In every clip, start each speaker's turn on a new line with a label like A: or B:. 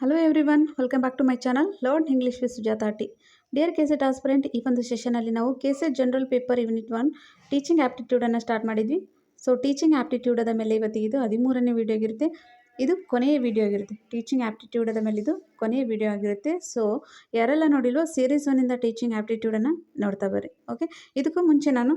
A: Hello everyone welcome back to my channel learn English with Sujatha T dear KSET aspirant ಈ ಒಂದು ಸೆಷನಲ್ಲಿ ನಾವು KSET general paper unit one teaching ಆ್ಯಪ್ಟಿಟ್ಯೂಡನ್ನು start ಮಾಡಿದ್ವಿ. So teaching ಆ್ಯಪ್ಟಿಟ್ಯೂಡದ ಮೇಲೆ ಇವತ್ತಿಗೆ ಇದು ಹದಿಮೂರನೇ ವಿಡಿಯೋ ಆಗಿರುತ್ತೆ. ಇದು ಕೊನೆಯ ವಿಡಿಯೋ ಆಗಿರುತ್ತೆ. ಟೀಚಿಂಗ್ ಆ್ಯಪ್ಟಿಟ್ಯೂಡದ ಮೇಲೆ ಇದು ಕೊನೆಯ ವಿಡಿಯೋ ಆಗಿರುತ್ತೆ. ಸೊ ಯಾರೆಲ್ಲ ನೋಡಿಲ್ವೋ ಸೀರೀಸ್ ಒನ್ನಿಂದ ಟೀಚಿಂಗ್ ಆ್ಯಪ್ಟಿಟ್ಯೂಡನ್ನು ನೋಡ್ತಾ ಬರ್ರಿ ಓಕೆ ಇದಕ್ಕೂ ಮುಂಚೆ ನಾನು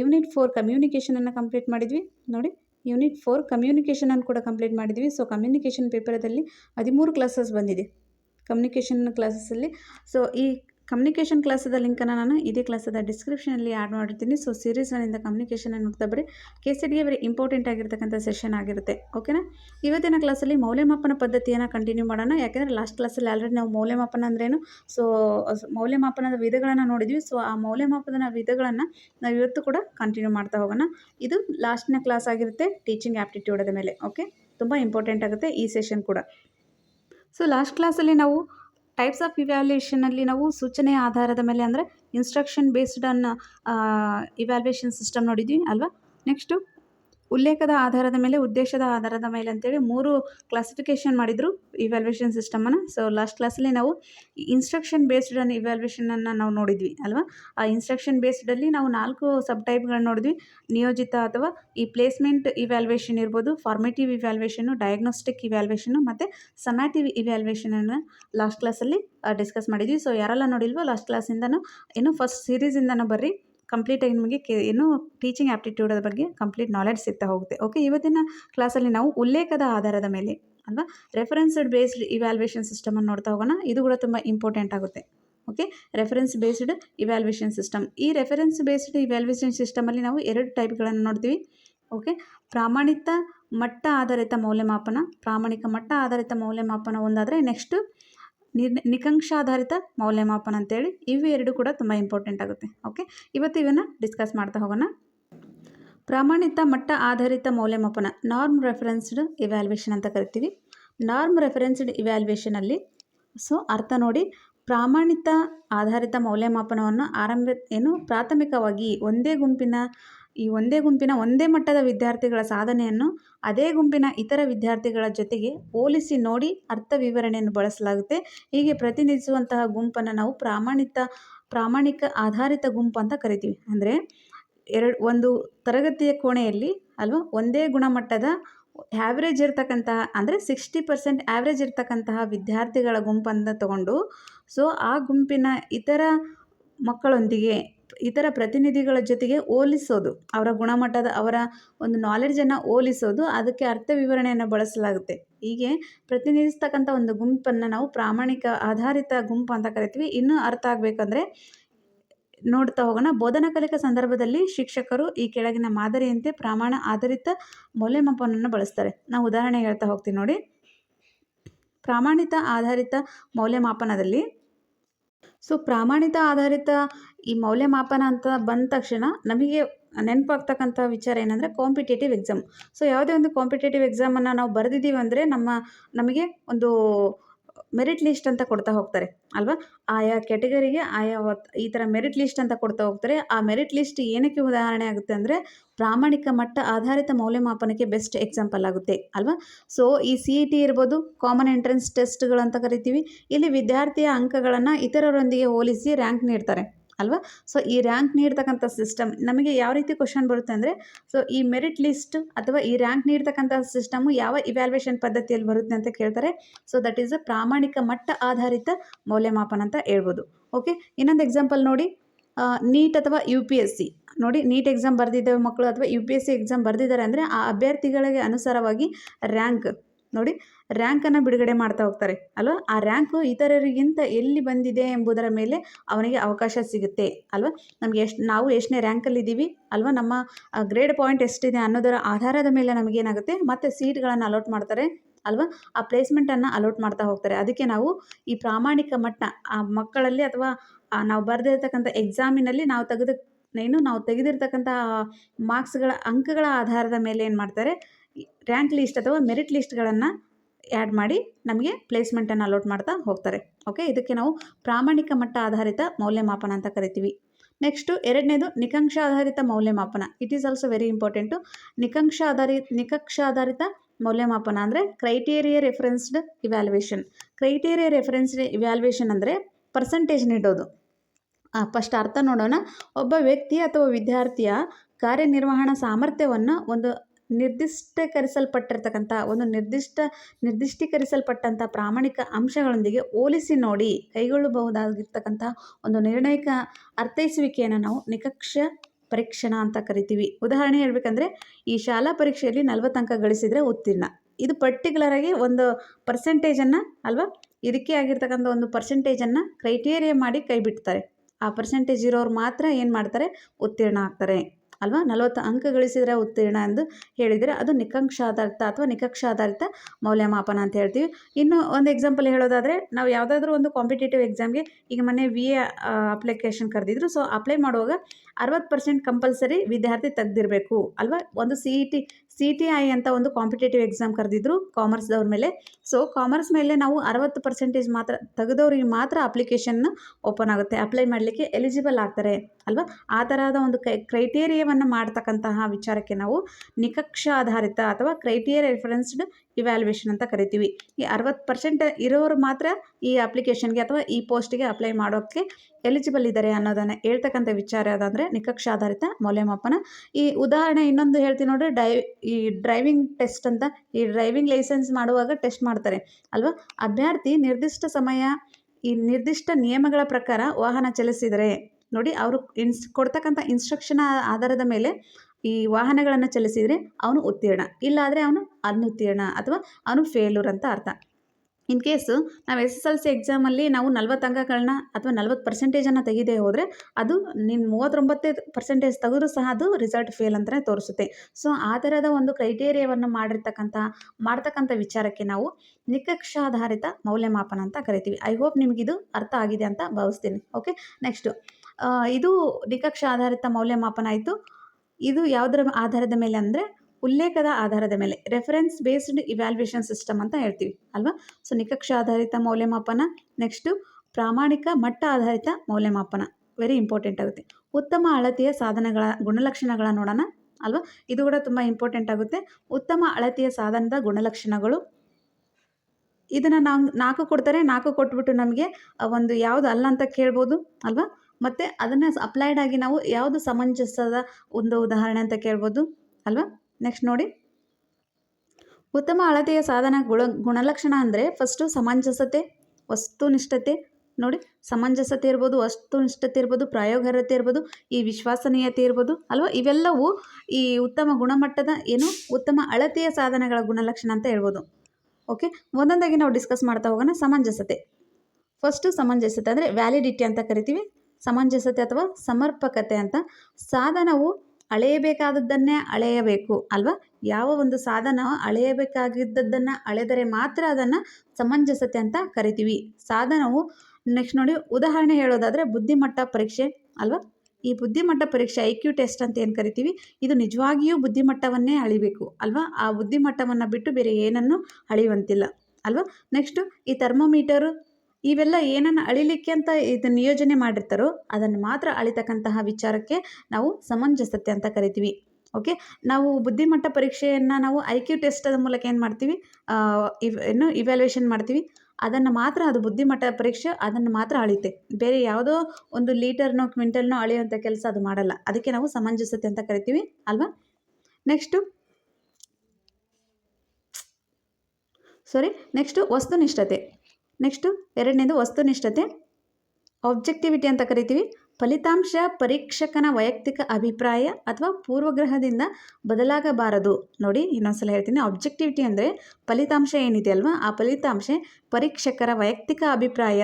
A: ಯೂನಿಟ್ ಫೋರ್ ಕಮ್ಯುನಿಕೇಷನನ್ನು ಕಂಪ್ಲೀಟ್ ಮಾಡಿದ್ವಿ. ನೋಡಿ ಯೂನಿಟ್ ಫೋರ್ ಕಮ್ಯುನಿಕೇಷನನ್ನು ಕೂಡ ಕಂಪ್ಲೀಟ್ ಮಾಡಿದ್ವಿ. ಸೊ ಕಮ್ಯುನಿಕೇಷನ್ ಪೇಪರದಲ್ಲಿ ಹದಿಮೂರು ಕ್ಲಾಸಸ್ ಬಂದಿದೆ. ಕಮ್ಯುನಿಕೇಷನ್ ಕ್ಲಾಸಸ್ಸಲ್ಲಿ ಸೊ ಈ ಕಮ್ಯುನಿಕೇಷನ್ ಕ್ಲಾಸದ ಲಿಂಕನ್ನು ನಾನು ಇದೇ ಕ್ಲಾಸದ ಡಿಸ್ಕ್ರಿಪ್ಷನಲ್ಲಿ ಆ್ಯಡ್ ಮಾಡಿರ್ತೀನಿ. ಸೊ ಸೀರೀಸ್ ಒನ್ನಿಂದ ಕಮ್ಯುನಿಕೇಷನ್ ನೋಡ್ತಾ ಬರ್ರಿ. ಕೆಸೆಟ್ಗೆ ವೆರಿ ಇಂಪಾರ್ಟೆಂಟ್ ಆಗಿರ್ತಕ್ಕಂಥ ಸೆಷನ್ ಆಗಿರುತ್ತೆ. ಓಕೆನಾ ಇವತ್ತಿನ ಕ್ಲಾಸಲ್ಲಿ ಮೌಲ್ಯಮಾಪನ ಪದ್ಧತಿಯನ್ನು ಕಂಟಿನ್ಯೂ ಮಾಡೋಣ. ಯಾಕೆಂದರೆ ಲಾಸ್ಟ್ ಕ್ಲಾಸಲ್ಲಿ ಆಲ್ರೆಡಿ ನಾವು ಮೌಲ್ಯಮಾಪನ ಅಂದ್ರೇನು ಸೊ ಮೌಲ್ಯಮಾಪನದ ವಿಧಗಳನ್ನು ನೋಡಿದ್ವಿ. ಸೊ ಆ ಮೌಲ್ಯಮಾಪನದ ವಿಧಗಳನ್ನು ನಾವು ಇವತ್ತು ಕೂಡ ಕಂಟಿನ್ಯೂ ಮಾಡ್ತಾ ಹೋಗೋಣ. ಇದು ಲಾಸ್ಟ್ನ ಕ್ಲಾಸ್ ಆಗಿರುತ್ತೆ ಟೀಚಿಂಗ್ ಆ್ಯಪ್ಟಿಟ್ಯೂಡದ ಮೇಲೆ. ಓಕೆ ತುಂಬ ಇಂಪಾರ್ಟೆಂಟ್ ಆಗುತ್ತೆ ಈ ಸೆಷನ್ ಕೂಡ. ಸೊ ಲಾಸ್ಟ್ ಕ್ಲಾಸಲ್ಲಿ ನಾವು ಟೈಪ್ಸ್ ಆಫ್ ಇವ್ಯಾಲ್ಯೂಷನಲ್ಲಿ ನಾವು ಸೂಚನೆಯ ಆಧಾರದ ಮೇಲೆ ಅಂದರೆ instruction based on evaluation system ನೋಡಿದ್ವಿ ಅಲ್ವಾ? ನೆಕ್ಸ್ಟು ಉಲ್ಲೇಖದ ಆಧಾರದ ಮೇಲೆ, ಉದ್ದೇಶದ ಆಧಾರದ ಮೇಲೆ ಅಂತೇಳಿ ಮೂರು ಕ್ಲಾಸಿಫಿಕೇಷನ್ ಮಾಡಿದರು ಇವ್ಯಾಲ್ಯೂಷನ್ ಸಿಸ್ಟಮನ್ನು ಸೊ ಲಾಸ್ಟ್ ಕ್ಲಾಸಲ್ಲಿ ನಾವು ಇನ್ಸ್ಟ್ರಕ್ಷನ್ ಬೇಸ್ಡ್ ಅನ್ ಅನ್ನ ನಾವು ನೋಡಿದ್ವಿ, ಅಲ್ವಾ? ಆ ಇನ್ಸ್ಟ್ರಕ್ಷನ್ ಬೇಸ್ಡಲ್ಲಿ ನಾವು ನಾಲ್ಕು ಸಬ್ ಟೈಪ್ಗಳನ್ನ ನೋಡಿದ್ವಿ. ನಿಯೋಜಿತ ಅಥವಾ ಈ ಪ್ಲೇಸ್ಮೆಂಟ್ ಇವ್ಯಾಲ್ಯೂಯೇಷನ್ ಇರ್ಬೋದು ಫಾರ್ಮೇಟಿವ್ ಇವ್ಯಾಲ್ಯೂಷನು ಡಯಾಗ್ನೋಸ್ಟಿಕ್ ಇವ್ಯಾಲ್ಯೂಷನು ಮತ್ತು ಸಮ್ಯಾಟಿವ್ ಇವ್ಯಾಲ್ಯೂಷನನ್ನು ಲಾಸ್ಟ್ ಕ್ಲಾಸಲ್ಲಿ ಡಿಸ್ಕಸ್ ಮಾಡಿದ್ವಿ. ಸೊ ಯಾರೆಲ್ಲ ನೋಡಿಲ್ವೋ ಲಾಸ್ಟ್ ಕ್ಲಾಸಿಂದನೂ ಏನು ಫಸ್ಟ್ ಸೀರೀಸಿಂದನೂ ಬರ್ರಿ. ಕಂಪ್ಲೀಟಾಗಿ ನಿಮಗೆ ಕೆ ಏನು ಟೀಚಿಂಗ್ ಆ್ಯಪ್ಟಿಟ್ಯೂಡ್ ಬಗ್ಗೆ ಕಂಪ್ಲೀಟ್ ನಾಲೆಡ್ಜ್ ಸಿಗ್ತಾ ಹೋಗುತ್ತೆ. ಓಕೆ ಇವತ್ತಿನ ಕ್ಲಾಸಲ್ಲಿ ನಾವು ಉಲ್ಲೇಖದ ಆಧಾರದ ಮೇಲೆ ಅಲ್ವಾ? ರೆಫರೆನ್ಸ್ಡ್ ಬೇಸ್ಡ್ ಇವ್ಯಾಲ್ಯೂಷನ್ ಸಿಸ್ಟಮನ್ನು ನೋಡ್ತಾ ಹೋಗೋಣ. ಇದು ಕೂಡ ತುಂಬ ಇಂಪಾರ್ಟೆಂಟ್ ಆಗುತ್ತೆ. Okay reference based evaluation system ಈ ರೆಫರೆನ್ಸ್ ಬೇಸ್ಡ್ ಇವ್ಯಾಲ್ಯೂಷನ್ ಸಿಸ್ಟಮಲ್ಲಿ ನಾವು ಎರಡು ಟೈಪ್ಗಳನ್ನು ನೋಡ್ತೀವಿ. ಓಕೆ ಪ್ರಾಮಾಣಿತ ಮಟ್ಟ ಆಧಾರಿತ ಮೌಲ್ಯಮಾಪನ, ಪ್ರಾಮಾಣಿಕ ಮಟ್ಟ ಆಧಾರಿತ ಮೌಲ್ಯಮಾಪನ ಒಂದಾದರೆ ನೆಕ್ಸ್ಟು ನಿರ್, ನಿಕಂಕ್ಷಾಧಾರಿತ ಮೌಲ್ಯಮಾಪನ ಅಂತೇಳಿ ಇವು ಎರಡು ಕೂಡ ತುಂಬ ಇಂಪಾರ್ಟೆಂಟ್ ಆಗುತ್ತೆ. ಓಕೆ ಇವತ್ತು ಇವನ್ನ ಡಿಸ್ಕಸ್ ಮಾಡ್ತಾ ಹೋಗೋಣ. ಪ್ರಾಮಾಣಿತ ಮಟ್ಟ ಆಧಾರಿತ ಮೌಲ್ಯಮಾಪನ ನಾರ್ಮ್ ರೆಫರೆನ್ಸ್ಡ್ ಇವ್ಯಾಲ್ಯೂಯೇಷನ್ ಅಂತ ಕರಿತೀವಿ. ನಾರ್ಮ್ ರೆಫರೆನ್ಸ್ಡ್ ಇವ್ಯಾಲ್ಯೂಯೇಷನಲ್ಲಿ ಸೊ ಅರ್ಥ ನೋಡಿ, ಪ್ರಾಮಾಣಿತ ಆಧಾರಿತ ಮೌಲ್ಯಮಾಪನವನ್ನು ಆರಂಭ, ಏನು ಪ್ರಾಥಮಿಕವಾಗಿ ಒಂದೇ ಗುಂಪಿನ ಈ ಒಂದೇ ಗುಂಪಿನ ಒಂದೇ ಮಟ್ಟದ ವಿದ್ಯಾರ್ಥಿಗಳ ಸಾಧನೆಯನ್ನು ಅದೇ ಗುಂಪಿನ ಇತರ ವಿದ್ಯಾರ್ಥಿಗಳ ಜೊತೆಗೆ ಹೋಲಿಸಿ ನೋಡಿ ಅರ್ಥ ವಿವರಣೆಯನ್ನು ಬಳಸಲಾಗುತ್ತೆ. ಹೀಗೆ ಪ್ರತಿನಿಧಿಸುವಂತಹ ಗುಂಪನ್ನು ನಾವು ಪ್ರಾಮಾಣಿತ, ಪ್ರಾಮಾಣಿಕ ಆಧಾರಿತ ಗುಂಪು ಅಂತ ಕರಿತೀವಿ. ಅಂದರೆ ಎರಡು, ಒಂದು ತರಗತಿಯ ಕೋಣೆಯಲ್ಲಿ ಅಲ್ವಾ ಒಂದೇ ಗುಣಮಟ್ಟದ ಆ್ಯಾವ್ರೇಜ್ ಇರ್ತಕ್ಕಂತಹ, ಅಂದರೆ ಸಿಕ್ಸ್ಟಿ ಪರ್ಸೆಂಟ್ ಆ್ಯಾವ್ರೇಜ್ ಇರ್ತಕ್ಕಂತಹ ವಿದ್ಯಾರ್ಥಿಗಳ ಗುಂಪನ್ನು ತಗೊಂಡು ಸೊ ಆ ಗುಂಪಿನ ಇತರ ಮಕ್ಕಳೊಂದಿಗೆ ಇತರ ಪ್ರತಿನಿಧಿಗಳ ಜೊತೆಗೆ ಹೋಲಿಸೋದು, ಅವರ ಗುಣಮಟ್ಟದ, ಅವರ ಒಂದು ನಾಲೆಡ್ಜನ್ನು ಹೋಲಿಸೋದು, ಅದಕ್ಕೆ ಅರ್ಥ ವಿವರಣೆಯನ್ನು ಬಳಸಲಾಗುತ್ತೆ. ಹೀಗೆ ಪ್ರತಿನಿಧಿಸ್ತಕ್ಕಂಥ ಒಂದು ಗುಂಪನ್ನು ನಾವು ಪ್ರಾಮಾಣಿಕ ಆಧಾರಿತ ಗುಂಪು ಅಂತ ಕರಿತೀವಿ. ಇನ್ನೂ ಅರ್ಥ ಆಗಬೇಕಂದ್ರೆ ನೋಡ್ತಾ ಹೋಗೋಣ. ಬೋಧನಾ ಕಲಿಕಾ ಸಂದರ್ಭದಲ್ಲಿ ಶಿಕ್ಷಕರು ಈ ಕೆಳಗಿನ ಮಾದರಿಯಂತೆ ಪ್ರಮಾಣ ಆಧಾರಿತ ಮೌಲ್ಯಮಾಪನವನ್ನು ಬಳಸ್ತಾರೆ. ನಾವು ಉದಾಹರಣೆ ಹೇಳ್ತಾ ಹೋಗ್ತೀವಿ ನೋಡಿ. ಪ್ರಾಮಾಣಿತ ಆಧಾರಿತ ಮೌಲ್ಯಮಾಪನದಲ್ಲಿ ಸೊ ಪ್ರಾಮಾಣಿತ ಆಧಾರಿತ ಈ ಮೌಲ್ಯಮಾಪನ ಅಂತ ಬಂದ ತಕ್ಷಣ ನಮಗೆ ನೆನಪಾಗ್ತಕ್ಕಂಥ ವಿಚಾರ ಏನಂದರೆ ಕಾಂಪಿಟೇಟಿವ್ ಎಕ್ಸಾಮ್ ಸೊ ಯಾವುದೇ ಒಂದು ಕಾಂಪಿಟೇಟಿವ್ ಎಕ್ಸಾಮನ್ನು ನಾವು ಬರೆದಿದ್ದೀವಿ ಅಂದರೆ ನಮ್ಮ, ನಮಗೆ ಒಂದು ಮೆರಿಟ್ ಲಿಸ್ಟ್ ಅಂತ ಕೊಡ್ತಾ ಹೋಗ್ತಾರೆ, ಅಲ್ವಾ? ಆಯಾ ಕ್ಯಾಟಗರಿಗೆ ಆಯಾ ಈ ಥರ ಮೆರಿಟ್ ಲಿಸ್ಟ್ ಅಂತ ಕೊಡ್ತಾ ಹೋಗ್ತಾರೆ. ಆ ಮೆರಿಟ್ ಲಿಸ್ಟ್ ಏನಕ್ಕೆ ಉದಾಹರಣೆ ಆಗುತ್ತೆ ಅಂದರೆ, ಪ್ರಾಮಾಣಿಕ ಮಟ್ಟ ಆಧಾರಿತ ಮೌಲ್ಯಮಾಪನಕ್ಕೆ ಬೆಸ್ಟ್ ಎಕ್ಸಾಂಪಲ್ ಆಗುತ್ತೆ, ಅಲ್ವಾ? ಸೊ ಈ ಸಿ ಇ ಟಿ ಇರ್ಬೋದು ಕಾಮನ್ ಎಂಟ್ರೆನ್ಸ್ ಟೆಸ್ಟ್ಗಳು ಅಂತ ಕರಿತೀವಿ. ಇಲ್ಲಿ ವಿದ್ಯಾರ್ಥಿಯ ಅಂಕಗಳನ್ನು ಇತರರೊಂದಿಗೆ ಹೋಲಿಸಿ ರ್ಯಾಂಕ್ ನೀಡ್ತಾರೆ. ಅಲ್ವಾ? ಸೊ ಈ ರ್ಯಾಂಕ್ ನೀಡ್ತಕ್ಕಂಥ ಸಿಸ್ಟಮ್ ನಮಗೆ ಯಾವ ರೀತಿ ಕ್ವಶನ್ ಬರುತ್ತೆ ಅಂದರೆ ಸೊ ಈ ಮೆರಿಟ್ ಲಿಸ್ಟ್ ಅಥವಾ ಈ ರ್ಯಾಂಕ್ ನೀಡ್ತಕ್ಕಂಥ ಸಿಸ್ಟಮು ಯಾವ ಇವ್ಯಾಲ್ಯೇಷನ್ ಪದ್ಧತಿಯಲ್ಲಿ ಬರುತ್ತೆ ಅಂತ ಕೇಳ್ತಾರೆ. ಸೊ ದಟ್ ಈಸ್ ಅ ಪ್ರಾಮಾಣಿಕ ಮಟ್ಟ ಆಧಾರಿತ ಮೌಲ್ಯಮಾಪನ ಅಂತ ಹೇಳ್ಬೋದು. ಓಕೆ ಇನ್ನೊಂದು ಎಕ್ಸಾಂಪಲ್ ನೋಡಿ. ನೀಟ್ ಅಥವಾ ಯು ಪಿ ಎಸ್ ಸಿ ನೋಡಿ ನೀಟ್ ಎಕ್ಸಾಮ್ ಬರೆದಿದ್ದೇವೆ ಮಕ್ಕಳು ಅಥವಾ U P S C exam ಬರೆದಿದ್ದಾರೆ ಅಂದರೆ ಆ ಅಭ್ಯರ್ಥಿಗಳಿಗೆ ಅನುಸಾರವಾಗಿ ರ್ಯಾಂಕ್ ನೋಡಿ ರ್ಯಾಂಕನ್ನು ಬಿಡುಗಡೆ ಮಾಡ್ತಾ ಹೋಗ್ತಾರೆ. ಅಲ್ವಾ? ಆ ರ್ಯಾಂಕು ಇತರರಿಗಿಂತ ಎಲ್ಲಿ ಬಂದಿದೆ ಎಂಬುದರ ಮೇಲೆ ಅವನಿಗೆ ಅವಕಾಶ ಸಿಗುತ್ತೆ. ಅಲ್ವಾ? ನಮಗೆ ಎಷ್ಟು, ನಾವು ಎಷ್ಟನೇ ರ್ಯಾಂಕಲ್ಲಿದ್ದೀವಿ ಅಲ್ವಾ? ನಮ್ಮ ಗ್ರೇಡ್ ಪಾಯಿಂಟ್ ಎಷ್ಟಿದೆ ಅನ್ನೋದರ ಆಧಾರದ ಮೇಲೆ ನಮಗೇನಾಗುತ್ತೆ ಮತ್ತು ಸೀಟ್ಗಳನ್ನು ಅಲಾಟ್ ಮಾಡ್ತಾರೆ, ಅಲ್ವಾ? ಆ ಪ್ಲೇಸ್ಮೆಂಟನ್ನು ಅಲಾಟ್ ಮಾಡ್ತಾ ಹೋಗ್ತಾರೆ. ಅದಕ್ಕೆ ನಾವು ಈ ಪ್ರಾಮಾಣಿಕ ಮಟ್ಟ, ಆ ಮಕ್ಕಳಲ್ಲಿ ಅಥವಾ ನಾವು ಬರೆದಿರ್ತಕ್ಕಂಥ ಎಕ್ಸಾಮಿನಲ್ಲಿ ನಾವು ತೆಗೆದು ಏನು ನಾವು ತೆಗೆದಿರ್ತಕ್ಕಂಥ ಮಾರ್ಕ್ಸ್ಗಳ ಅಂಕಗಳ ಆಧಾರದ ಮೇಲೆ ಏನು ಮಾಡ್ತಾರೆ ರ್ಯಾಂಕ್ ಲಿಸ್ಟ್ ಅಥವಾ ಮೆರಿಟ್ ಲಿಸ್ಟ್ಗಳನ್ನು ಆ್ಯಡ್ ಮಾಡಿ ನಮಗೆ ಪ್ಲೇಸ್ಮೆಂಟನ್ನು ಅಲೋಟ್ ಮಾಡ್ತಾ ಹೋಗ್ತಾರೆ. ಓಕೆ ಇದಕ್ಕೆ ನಾವು ಪ್ರಾಮಾಣಿಕ ಮಟ್ಟ ಆಧಾರಿತ ಮೌಲ್ಯಮಾಪನ ಅಂತ ಕರಿತೀವಿ. ನೆಕ್ಸ್ಟು ಎರಡನೇದು ನಿಕಂಕ್ಷ ಆಧಾರಿತ ಮೌಲ್ಯಮಾಪನ. It is also very important ನಿಕಂಕ್ಷ ಆಧಾರಿತ ನಿಕಕ್ಷ ಆಧಾರಿತ ಮೌಲ್ಯಮಾಪನ ಅಂದರೆ criteria referenced evaluation criteria referenced evaluation ಅಂದರೆ ಪರ್ಸಂಟೇಜ್ ನೀಡೋದು. ಫಸ್ಟ್ ಅರ್ಥ ನೋಡೋಣ. ಒಬ್ಬ ವ್ಯಕ್ತಿ ಅಥವಾ ವಿದ್ಯಾರ್ಥಿಯ ಕಾರ್ಯನಿರ್ವಹಣಾ ಸಾಮರ್ಥ್ಯವನ್ನು ಒಂದು ನಿರ್ದಿಷ್ಟೀಕರಿಸಲ್ಪಟ್ಟಿರ್ತಕ್ಕಂಥ, ಒಂದು ನಿರ್ದಿಷ್ಟ ನಿರ್ದಿಷ್ಟೀಕರಿಸಲ್ಪಟ್ಟಂಥ ಪ್ರಾಮಾಣಿಕ ಅಂಶಗಳೊಂದಿಗೆ ಹೋಲಿಸಿ ನೋಡಿ ಕೈಗೊಳ್ಳಬಹುದಾಗಿರ್ತಕ್ಕಂಥ ಒಂದು ನಿರ್ಣಾಯಕ ಅರ್ಥೈಸುವಿಕೆಯನ್ನು ನಾವು ನಿಕಕ್ಷ ಪರೀಕ್ಷಣ ಅಂತ ಕರಿತೀವಿ. ಉದಾಹರಣೆ ಹೇಳ್ಬೇಕಂದ್ರೆ, ಈ ಶಾಲಾ ಪರೀಕ್ಷೆಯಲ್ಲಿ ನಲ್ವತ್ತು ಅಂಕ ಗಳಿಸಿದರೆ ಉತ್ತೀರ್ಣ. ಇದು ಪರ್ಟಿಕ್ಯುಲರಾಗಿ ಒಂದು ಪರ್ಸೆಂಟೇಜನ್ನು ಅಲ್ವಾ ಇದಕ್ಕೆ ಆಗಿರ್ತಕ್ಕಂಥ ಒಂದು ಪರ್ಸೆಂಟೇಜನ್ನು ಕ್ರೈಟೇರಿಯಾ ಮಾಡಿ ಕೈ ಬಿಡ್ತಾರೆ ಆ ಪರ್ಸೆಂಟೇಜ್ ಇರೋರು ಮಾತ್ರ ಏನು ಮಾಡ್ತಾರೆ? ಉತ್ತೀರ್ಣ ಆಗ್ತಾರೆ. ಅಲ್ವಾ? ನಲವತ್ತು ಅಂಕ ಗಳಿಸಿದರೆ ಉತ್ತೀರ್ಣ ಎಂದು ಹೇಳಿದರೆ ಅದು ನಿಕಂಕ್ಷಾಧಾರಿತ ಅಥವಾ ನಿಕಕ್ಷಾಧಾರಿತ ಮೌಲ್ಯಮಾಪನ ಅಂತ ಹೇಳ್ತೀವಿ. ಇನ್ನು ಒಂದು ಎಕ್ಸಾಂಪಲ್ ಹೇಳೋದಾದರೆ, ನಾವು ಯಾವುದಾದ್ರೂ ಒಂದು ಕಾಂಪಿಟೇಟಿವ್ ಎಕ್ಸಾಮ್ಗೆ ಈಗ ಮೊನ್ನೆ ವಿ ಎ ಅಪ್ಲಿಕೇಶನ್ ಕರೆದಿದ್ರು. ಸೊ ಅಪ್ಲೈ ಮಾಡುವಾಗ ಅರವತ್ತು ಪರ್ಸೆಂಟ್ ಕಂಪಲ್ಸರಿ ವಿದ್ಯಾರ್ಥಿ ತೆಗ್ದಿರಬೇಕು, ಅಲ್ವಾ? ಒಂದು C E T C T I ಅಂತ ಒಂದು ಕಾಂಪಿಟೇಟಿವ್ ಎಕ್ಸಾಮ್ ಕರೆದಿದ್ರು ಕಾಮರ್ಸ್ದವ್ರ ಮೇಲೆ. ಸೊ ಕಾಮರ್ಸ್ ಮೇಲೆ ನಾವು ಅರವತ್ತು ಪರ್ಸೆಂಟೇಜ್ ಮಾತ್ರ ತೆಗೆದವ್ರಿಗೆ ಮಾತ್ರ ಅಪ್ಲಿಕೇಶನ್ ಓಪನ್ ಆಗುತ್ತೆ ಅಪ್ಲೈ ಮಾಡಲಿಕ್ಕೆ ಎಲಿಜಿಬಲ್ ಆಗ್ತಾರೆ, ಅಲ್ವಾ? ಆ ಥರದ ಒಂದು ಕೈ ಕ್ರೈಟೇರಿಯಾವನ್ನು ಮಾಡ್ತಕ್ಕಂತಹ ವಿಚಾರಕ್ಕೆ ನಾವು ನಿಕಕ್ಷ ಆಧಾರಿತ ಅಥವಾ ಕ್ರೈಟೇರಿಯಾ ರೆಫರೆನ್ಸ್ಡ್ ಇವ್ಯಾಲ್ಯೂಯೇಷನ್ ಅಂತ ಕರಿತೀವಿ. ಈ ಅರವತ್ತು ಪರ್ಸೆಂಟ್ ಇರೋರು ಮಾತ್ರ ಈ ಅಪ್ಲಿಕೇಶನ್ಗೆ ಅಥವಾ ಈ ಪೋಸ್ಟಿಗೆ ಅಪ್ಲೈ ಮಾಡೋಕ್ಕೆ ಎಲಿಜಿಬಲ್ ಇದ್ದಾರೆ ಅನ್ನೋದನ್ನು ಹೇಳ್ತಕ್ಕಂಥ ವಿಚಾರ ಯಾವುದಂದರೆ ನಿಕಕ್ಷ ಆಧಾರಿತ ಮೌಲ್ಯಮಾಪನ. ಈ ಉದಾಹರಣೆ ಇನ್ನೊಂದು ಹೇಳ್ತೀನಿ ನೋಡ್ರಿ, ಡೈ, ಈ ಡ್ರೈವಿಂಗ್ ಟೆಸ್ಟ್ ಅಂತ, ಈ ಡ್ರೈವಿಂಗ್ ಲೈಸೆನ್ಸ್ ಮಾಡುವಾಗ ಟೆಸ್ಟ್ ಮಾಡ್ತಾರೆ, ಅಲ್ವಾ? ಅಭ್ಯರ್ಥಿ ನಿರ್ದಿಷ್ಟ ಸಮಯ, ಈ ನಿರ್ದಿಷ್ಟ ನಿಯಮಗಳ ಪ್ರಕಾರ ವಾಹನ ಚಲಿಸಿದರೆ, ನೋಡಿ ಅವರು ಇನ್ಸ್, ಕೊಡ್ತಕ್ಕಂಥ ಇನ್ಸ್ಟ್ರಕ್ಷನ್ ಆಧಾರದ ಮೇಲೆ ಈ ವಾಹನಗಳನ್ನು ಚಲಿಸಿದರೆ ಅವನು ಉತ್ತೀರ್ಣ, ಇಲ್ಲಾದರೆ ಅವನು ಅನುತ್ತೀರ್ಣ ಅಥವಾ ಅವನು ಫೇಲೂರ್ ಅಂತ ಅರ್ಥ. ಇನ್ ಕೇಸು ನಾವು ಎಸ್ ಎಸ್ ಎಲ್ ಸಿ ಎಕ್ಸಾಮಲ್ಲಿ ನಾವು ನಲ್ವತ್ತು ಅಂಕಗಳನ್ನ ಅಥವಾ ನಲ್ವತ್ತು ಪರ್ಸೆಂಟೇಜನ್ನು ತೆಗೆದೇ ಹೋದರೆ ಅದು ನಿನ್ನ ಮೂವತ್ತೊಂಬತ್ತೇ ಪರ್ಸೆಂಟೇಜ್ ತೆಗೆದ್ರೂ ಸಹ ಅದು ರಿಸಲ್ಟ್ ಫೇಲ್ ಅಂತಲೇ ತೋರಿಸುತ್ತೆ. ಸೊ ಆ ಥರದ ಒಂದು ಕ್ರೈಟೇರಿಯಾವನ್ನು ಮಾಡಿರ್ತಕ್ಕಂಥ, ಮಾಡ್ತಕ್ಕಂಥ ವಿಚಾರಕ್ಕೆ ನಾವು ನಿಕಕ್ಷಾಧಾರಿತ ಮೌಲ್ಯಮಾಪನ ಅಂತ ಕರಿತೀವಿ. ಐ ಹೋಪ್ ನಿಮಗಿದು ಅರ್ಥ ಆಗಿದೆ ಅಂತ ಭಾವಿಸ್ತೀನಿ. ಓಕೆ ನೆಕ್ಸ್ಟು ಇದು ನಿಕಕ್ಷ ಆಧಾರಿತ ಮೌಲ್ಯಮಾಪನ ಆಯಿತು. ಇದು ಯಾವುದರ ಆಧಾರದ ಮೇಲೆ ಅಂದರೆ ಉಲ್ಲೇಖದ ಆಧಾರದ ಮೇಲೆ ರೆಫರೆನ್ಸ್ ಬೇಸ್ಡ್ ಇವ್ಯಾಲ್ಯೂಯೇಷನ್ ಸಿಸ್ಟಮ್ ಅಂತ ಹೇಳ್ತೀವಿ, ಅಲ್ವಾ? ಸೊ ನಿಕಕ್ಷ ಆಧಾರಿತ ಮೌಲ್ಯಮಾಪನ ನೆಕ್ಸ್ಟು ಪ್ರಾಮಾಣಿಕ ಮಟ್ಟ ಆಧಾರಿತ ಮೌಲ್ಯಮಾಪನ ವೆರಿ ಇಂಪಾರ್ಟೆಂಟ್ ಆಗುತ್ತೆ. ಉತ್ತಮ ಅಳತೆಯ ಸಾಧನಗಳ ಗುಣಲಕ್ಷಣಗಳ ನೋಡೋಣ, ಅಲ್ವಾ? ಇದು ಕೂಡ ತುಂಬ ಇಂಪಾರ್ಟೆಂಟ್ ಆಗುತ್ತೆ. ಉತ್ತಮ ಅಳತೆಯ ಸಾಧನದ ಗುಣಲಕ್ಷಣಗಳು. ಇದನ್ನು ನಾವು ನಾಲ್ಕು ಕೊಡ್ತಾರೆ, ನಾಲ್ಕು ಕೊಟ್ಬಿಟ್ಟು ನಮಗೆ ಒಂದು ಯಾವುದು ಅಲ್ಲ ಅಂತ ಕೇಳ್ಬೋದು, ಅಲ್ವಾ? ಮತ್ತು ಅದನ್ನು ಅಪ್ಲೈಡ್ ಆಗಿ ನಾವು ಯಾವುದು ಸಮಂಜಸದ ಒಂದು ಉದಾಹರಣೆ ಅಂತ ಕೇಳ್ಬೋದು, ಅಲ್ವಾ? ನೆಕ್ಸ್ಟ್ ನೋಡಿ. ಉತ್ತಮ ಅಳತೆಯ ಸಾಧನ ಗುಣ, ಗುಣಲಕ್ಷಣ ಅಂದರೆ ಫಸ್ಟು ಸಮಂಜಸತೆ, ವಸ್ತುನಿಷ್ಠತೆ. ನೋಡಿ, ಸಮಂಜಸತೆ ಇರ್ಬೋದು, ವಸ್ತುನಿಷ್ಠತೆ ಇರ್ಬೋದು ಪ್ರಾಯೋಗರ್ಯತೆ ಇರ್ಬೋದು, ಈ ವಿಶ್ವಾಸನೀಯತೆ ಇರ್ಬೋದು, ಅಲ್ವಾ? ಇವೆಲ್ಲವೂ ಈ ಉತ್ತಮ ಗುಣಮಟ್ಟದ ಏನು? ಉತ್ತಮ ಅಳತೆಯ ಸಾಧನಗಳ ಗುಣಲಕ್ಷಣ ಅಂತ ಹೇಳ್ಬೋದು. ಓಕೆ ಒಂದೊಂದಾಗಿ ನಾವು ಡಿಸ್ಕಸ್ ಮಾಡ್ತಾ ಹೋಗೋಣ. ಸಮಂಜಸತೆ. ಫಸ್ಟು ಸಮಂಜಸತೆ ಅಂದರೆ ವ್ಯಾಲಿಡಿಟಿ ಅಂತ ಕರಿತೀವಿ. ಸಮಂಜಸತೆ ಅಥವಾ ಸಮರ್ಪಕತೆ ಅಂತ. ಸಾಧನವು ಅಳೆಯಬೇಕಾದದ್ದನ್ನೇ ಅಳೆಯಬೇಕು, ಅಲ್ವಾ? ಯಾವ ಒಂದು ಸಾಧನ ಅಳೆಯಬೇಕಾಗಿದ್ದದ್ದನ್ನು ಅಳೆದರೆ ಮಾತ್ರ ಅದನ್ನು ಸಮಂಜಸತೆ ಅಂತ ಕರಿತೀವಿ. ಸಾಧನವು ನೆಕ್ಸ್ಟ್ ನೋಡಿ, ಉದಾಹರಣೆ ಹೇಳೋದಾದರೆ ಬುದ್ಧಿಮಟ್ಟ ಪರೀಕ್ಷೆ, ಅಲ್ವಾ? ಈ ಬುದ್ಧಿಮಟ್ಟ ಪರೀಕ್ಷೆ ಐ ಕ್ಯೂ ಟೆಸ್ಟ್ ಅಂತ ಏನು ಕರಿತೀವಿ? ಇದು ನಿಜವಾಗಿಯೂ ಬುದ್ಧಿಮಟ್ಟವನ್ನೇ ಅಳಿಬೇಕು, ಅಲ್ವಾ? ಆ ಬುದ್ಧಿಮಟ್ಟವನ್ನು ಬಿಟ್ಟು ಬೇರೆ ಏನನ್ನು ಅಳೆಯುವಂತಿಲ್ಲ ಅಲ್ವಾ? ನೆಕ್ಸ್ಟು ಈ ಥರ್ಮೋಮೀಟರು ಇವೆಲ್ಲ ಏನನ್ನು ಅಳಿಲಿಕ್ಕೆ ಅಂತ ಇದನ್ನು ನಿಯೋಜನೆ ಮಾಡಿರ್ತಾರೋ, ಅದನ್ನು ಮಾತ್ರ ಅಳಿತಕ್ಕಂತಹ ವಿಚಾರಕ್ಕೆ ನಾವು ಸಮಂಜಸತೆ ಅಂತ ಕರಿತೀವಿ. ಓಕೆ? ನಾವು ಬುದ್ಧಿಮಟ್ಟ ಪರೀಕ್ಷೆಯನ್ನು ನಾವು ಐ ಕ್ಯೂ ಟೆಸ್ಟದ ಮೂಲಕ ಏನು ಮಾಡ್ತೀವಿ? ಇವ್ ಏನು ಇವ್ಯಾಲ್ಯೂಯೇಷನ್ ಮಾಡ್ತೀವಿ. ಅದನ್ನು ಮಾತ್ರ ಅದು ಬುದ್ಧಿಮಟ್ಟ ಪರೀಕ್ಷೆ, ಅದನ್ನು ಮಾತ್ರ ಅಳಿತೆ. ಬೇರೆ ಯಾವುದೋ ಒಂದು ಲೀಟರ್ನೋ, ಕ್ವಿಂಟಲ್ನೋ ಅಳೆಯುವಂಥ ಕೆಲಸ ಅದು ಮಾಡಲ್ಲ. ಅದಕ್ಕೆ ನಾವು ಸಮಂಜಸತೆ ಅಂತ ಕರಿತೀವಿ. ಅಲ್ವಾ? ನೆಕ್ಸ್ಟು ಸಾರಿ ನೆಕ್ಸ್ಟು ವಸ್ತುನಿಷ್ಠತೆ. ನೆಕ್ಸ್ಟು ಎರಡನೇದು ವಸ್ತುನಿಷ್ಠತೆ. ಆಬ್ಜೆಕ್ಟಿವಿಟಿ ಅಂತ ಕರಿತೀವಿ. ಫಲಿತಾಂಶ, ಪರೀಕ್ಷಕನ ವೈಯಕ್ತಿಕ ಅಭಿಪ್ರಾಯ ಅಥವಾ ಪೂರ್ವಗ್ರಹದಿಂದ ಬದಲಾಗಬಾರದು. ನೋಡಿ, ಇನ್ನೊಂದ್ಸಲ ಹೇಳ್ತೀನಿ. ಆಬ್ಜೆಕ್ಟಿವಿಟಿ ಅಂದರೆ ಫಲಿತಾಂಶ ಏನಿದೆ ಅಲ್ವಾ? ಆ ಫಲಿತಾಂಶ ಪರೀಕ್ಷಕರ ವೈಯಕ್ತಿಕ ಅಭಿಪ್ರಾಯ.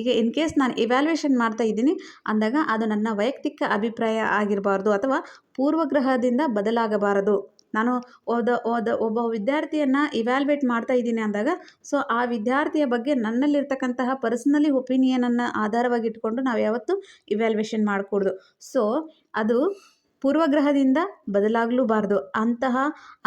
A: ಈಗ ಇನ್ ಕೇಸ್ ನಾನು ಇವ್ಯಾಲ್ಯೂಯೇಷನ್ ಮಾಡ್ತಾ ಇದ್ದೀನಿ, ಅಂದಾಗ ಅದು ನನ್ನ ವೈಯಕ್ತಿಕ ಅಭಿಪ್ರಾಯ ಆಗಿರಬಾರ್ದು ಅಥವಾ ಪೂರ್ವಗ್ರಹದಿಂದ ಬದಲಾಗಬಾರದು. ನಾನು ಓದ ಓದ, ಒಬ್ಬ ವಿದ್ಯಾರ್ಥಿಯನ್ನು ಇವ್ಯಾಲ್ವೇಟ್ ಮಾಡ್ತಾ ಇದ್ದೀನಿ ಅಂದಾಗ ಸೊ ಆ ವಿದ್ಯಾರ್ಥಿಯ ಬಗ್ಗೆ ನನ್ನಲ್ಲಿರ್ತಕ್ಕಂತಹ ಪರ್ಸ್ನಲಿ ಒಪಿನಿಯನನ್ನು ಆಧಾರವಾಗಿ ಇಟ್ಕೊಂಡು ನಾವು ಯಾವತ್ತೂ ಇವ್ಯಾಲ್ಯೂಯೇಷನ್ ಮಾಡಕೂಡ್ದು. ಸೊ ಅದು ಪೂರ್ವಗ್ರಹದಿಂದ ಬದಲಾಗಲೂಬಾರ್ದು. ಅಂತಹ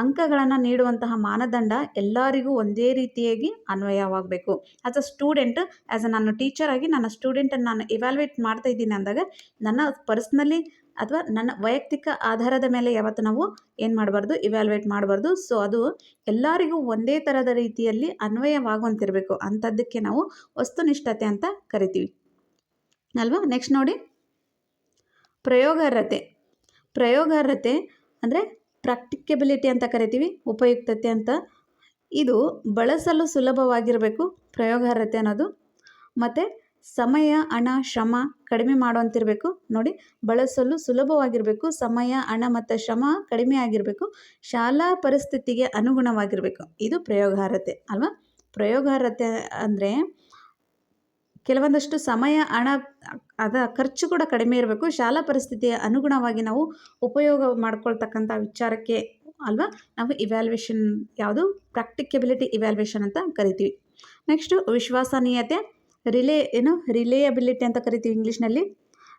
A: ಅಂಕಗಳನ್ನು ನೀಡುವಂತಹ ಮಾನದಂಡ ಎಲ್ಲರಿಗೂ ಒಂದೇ ರೀತಿಯಾಗಿ ಅನ್ವಯವಾಗಬೇಕು. As a student as a ನಾನು ಟೀಚರಾಗಿ ನನ್ನ ಸ್ಟೂಡೆಂಟನ್ನು ನಾನು ಇವ್ಯಾಲ್ವೇಟ್ ಮಾಡ್ತಾ ಇದ್ದೀನಿ ಅಂದಾಗ, ನನ್ನ ಪರ್ಸ್ನಲಿ ಅಥವಾ ನನ್ನ ವೈಯಕ್ತಿಕ ಆಧಾರದ ಮೇಲೆ ಯಾವತ್ತು ನಾವು ಏನು ಮಾಡಬಾರ್ದು ಇವ್ಯಾಲ್ಯುವೇಟ್ ಮಾಡಬಾರ್ದು. ಸೊ ಅದು ಎಲ್ಲರಿಗೂ ಒಂದೇ ಥರದ ರೀತಿಯಲ್ಲಿ ಅನ್ವಯವಾಗುವಂತಿರಬೇಕು. ಅಂಥದ್ದಕ್ಕೆ ನಾವು ವಸ್ತುನಿಷ್ಠತೆ ಅಂತ ಕರಿತೀವಿ. ಅಲ್ವಾ? ನೆಕ್ಸ್ಟ್ ನೋಡಿ. ಪ್ರಯೋಗಾರ್ಹತೆ. ಪ್ರಯೋಗಾರ್ಹತೆ ಅಂದರೆ ಪ್ರಾಕ್ಟಿಕಬಿಲಿಟಿ ಅಂತ ಕರಿತೀವಿ, ಉಪಯುಕ್ತತೆ ಅಂತ. ಇದು ಬಳಸಲು ಸುಲಭವಾಗಿರಬೇಕು ಪ್ರಯೋಗಾರ್ಹತೆ ಅನ್ನೋದು. ಮತ್ತು ಸಮಯ, ಹಣ, ಶ್ರಮ ಕಡಿಮೆ ಮಾಡುವಂತಿರಬೇಕು. ನೋಡಿ, ಬಳಸಲು ಸುಲಭವಾಗಿರಬೇಕು. ಸಮಯ, ಹಣ ಮತ್ತು ಶ್ರಮ ಕಡಿಮೆ ಆಗಿರಬೇಕು. ಶಾಲಾ ಪರಿಸ್ಥಿತಿಗೆ ಅನುಗುಣವಾಗಿರಬೇಕು. ಇದು ಪ್ರಯೋಗಾರ್ಹತೆ, ಅಲ್ವಾ? ಪ್ರಯೋಗಾರ್ಹತೆ ಅಂದರೆ ಕೆಲವೊಂದಷ್ಟು ಸಮಯ, ಹಣ, ಅದ ಖರ್ಚು ಕೂಡ ಕಡಿಮೆ ಇರಬೇಕು. ಶಾಲಾ ಪರಿಸ್ಥಿತಿಯ ಅನುಗುಣವಾಗಿ ನಾವು ಉಪಯೋಗ ಮಾಡ್ಕೊಳ್ತಕ್ಕಂಥ ವಿಚಾರಕ್ಕೆ, ಅಲ್ವಾ? ನಾವು ಇವ್ಯಾಲ್ಯೂಯೇಷನ್ ಯಾವುದು? ಪ್ರಾಕ್ಟಿಕಬಿಲಿಟಿ ಇವ್ಯಾಲ್ಯೂಯೇಷನ್ ಅಂತ ಕರಿತೀವಿ. ನೆಕ್ಸ್ಟು ವಿಶ್ವಸನೀಯತೆ. ರಿಲೇ ಏನು ರಿಲೇಯಬಿಲಿಟಿ ಅಂತ ಕರಿತೀವಿ ಇಂಗ್ಲೀಷ್ನಲ್ಲಿ.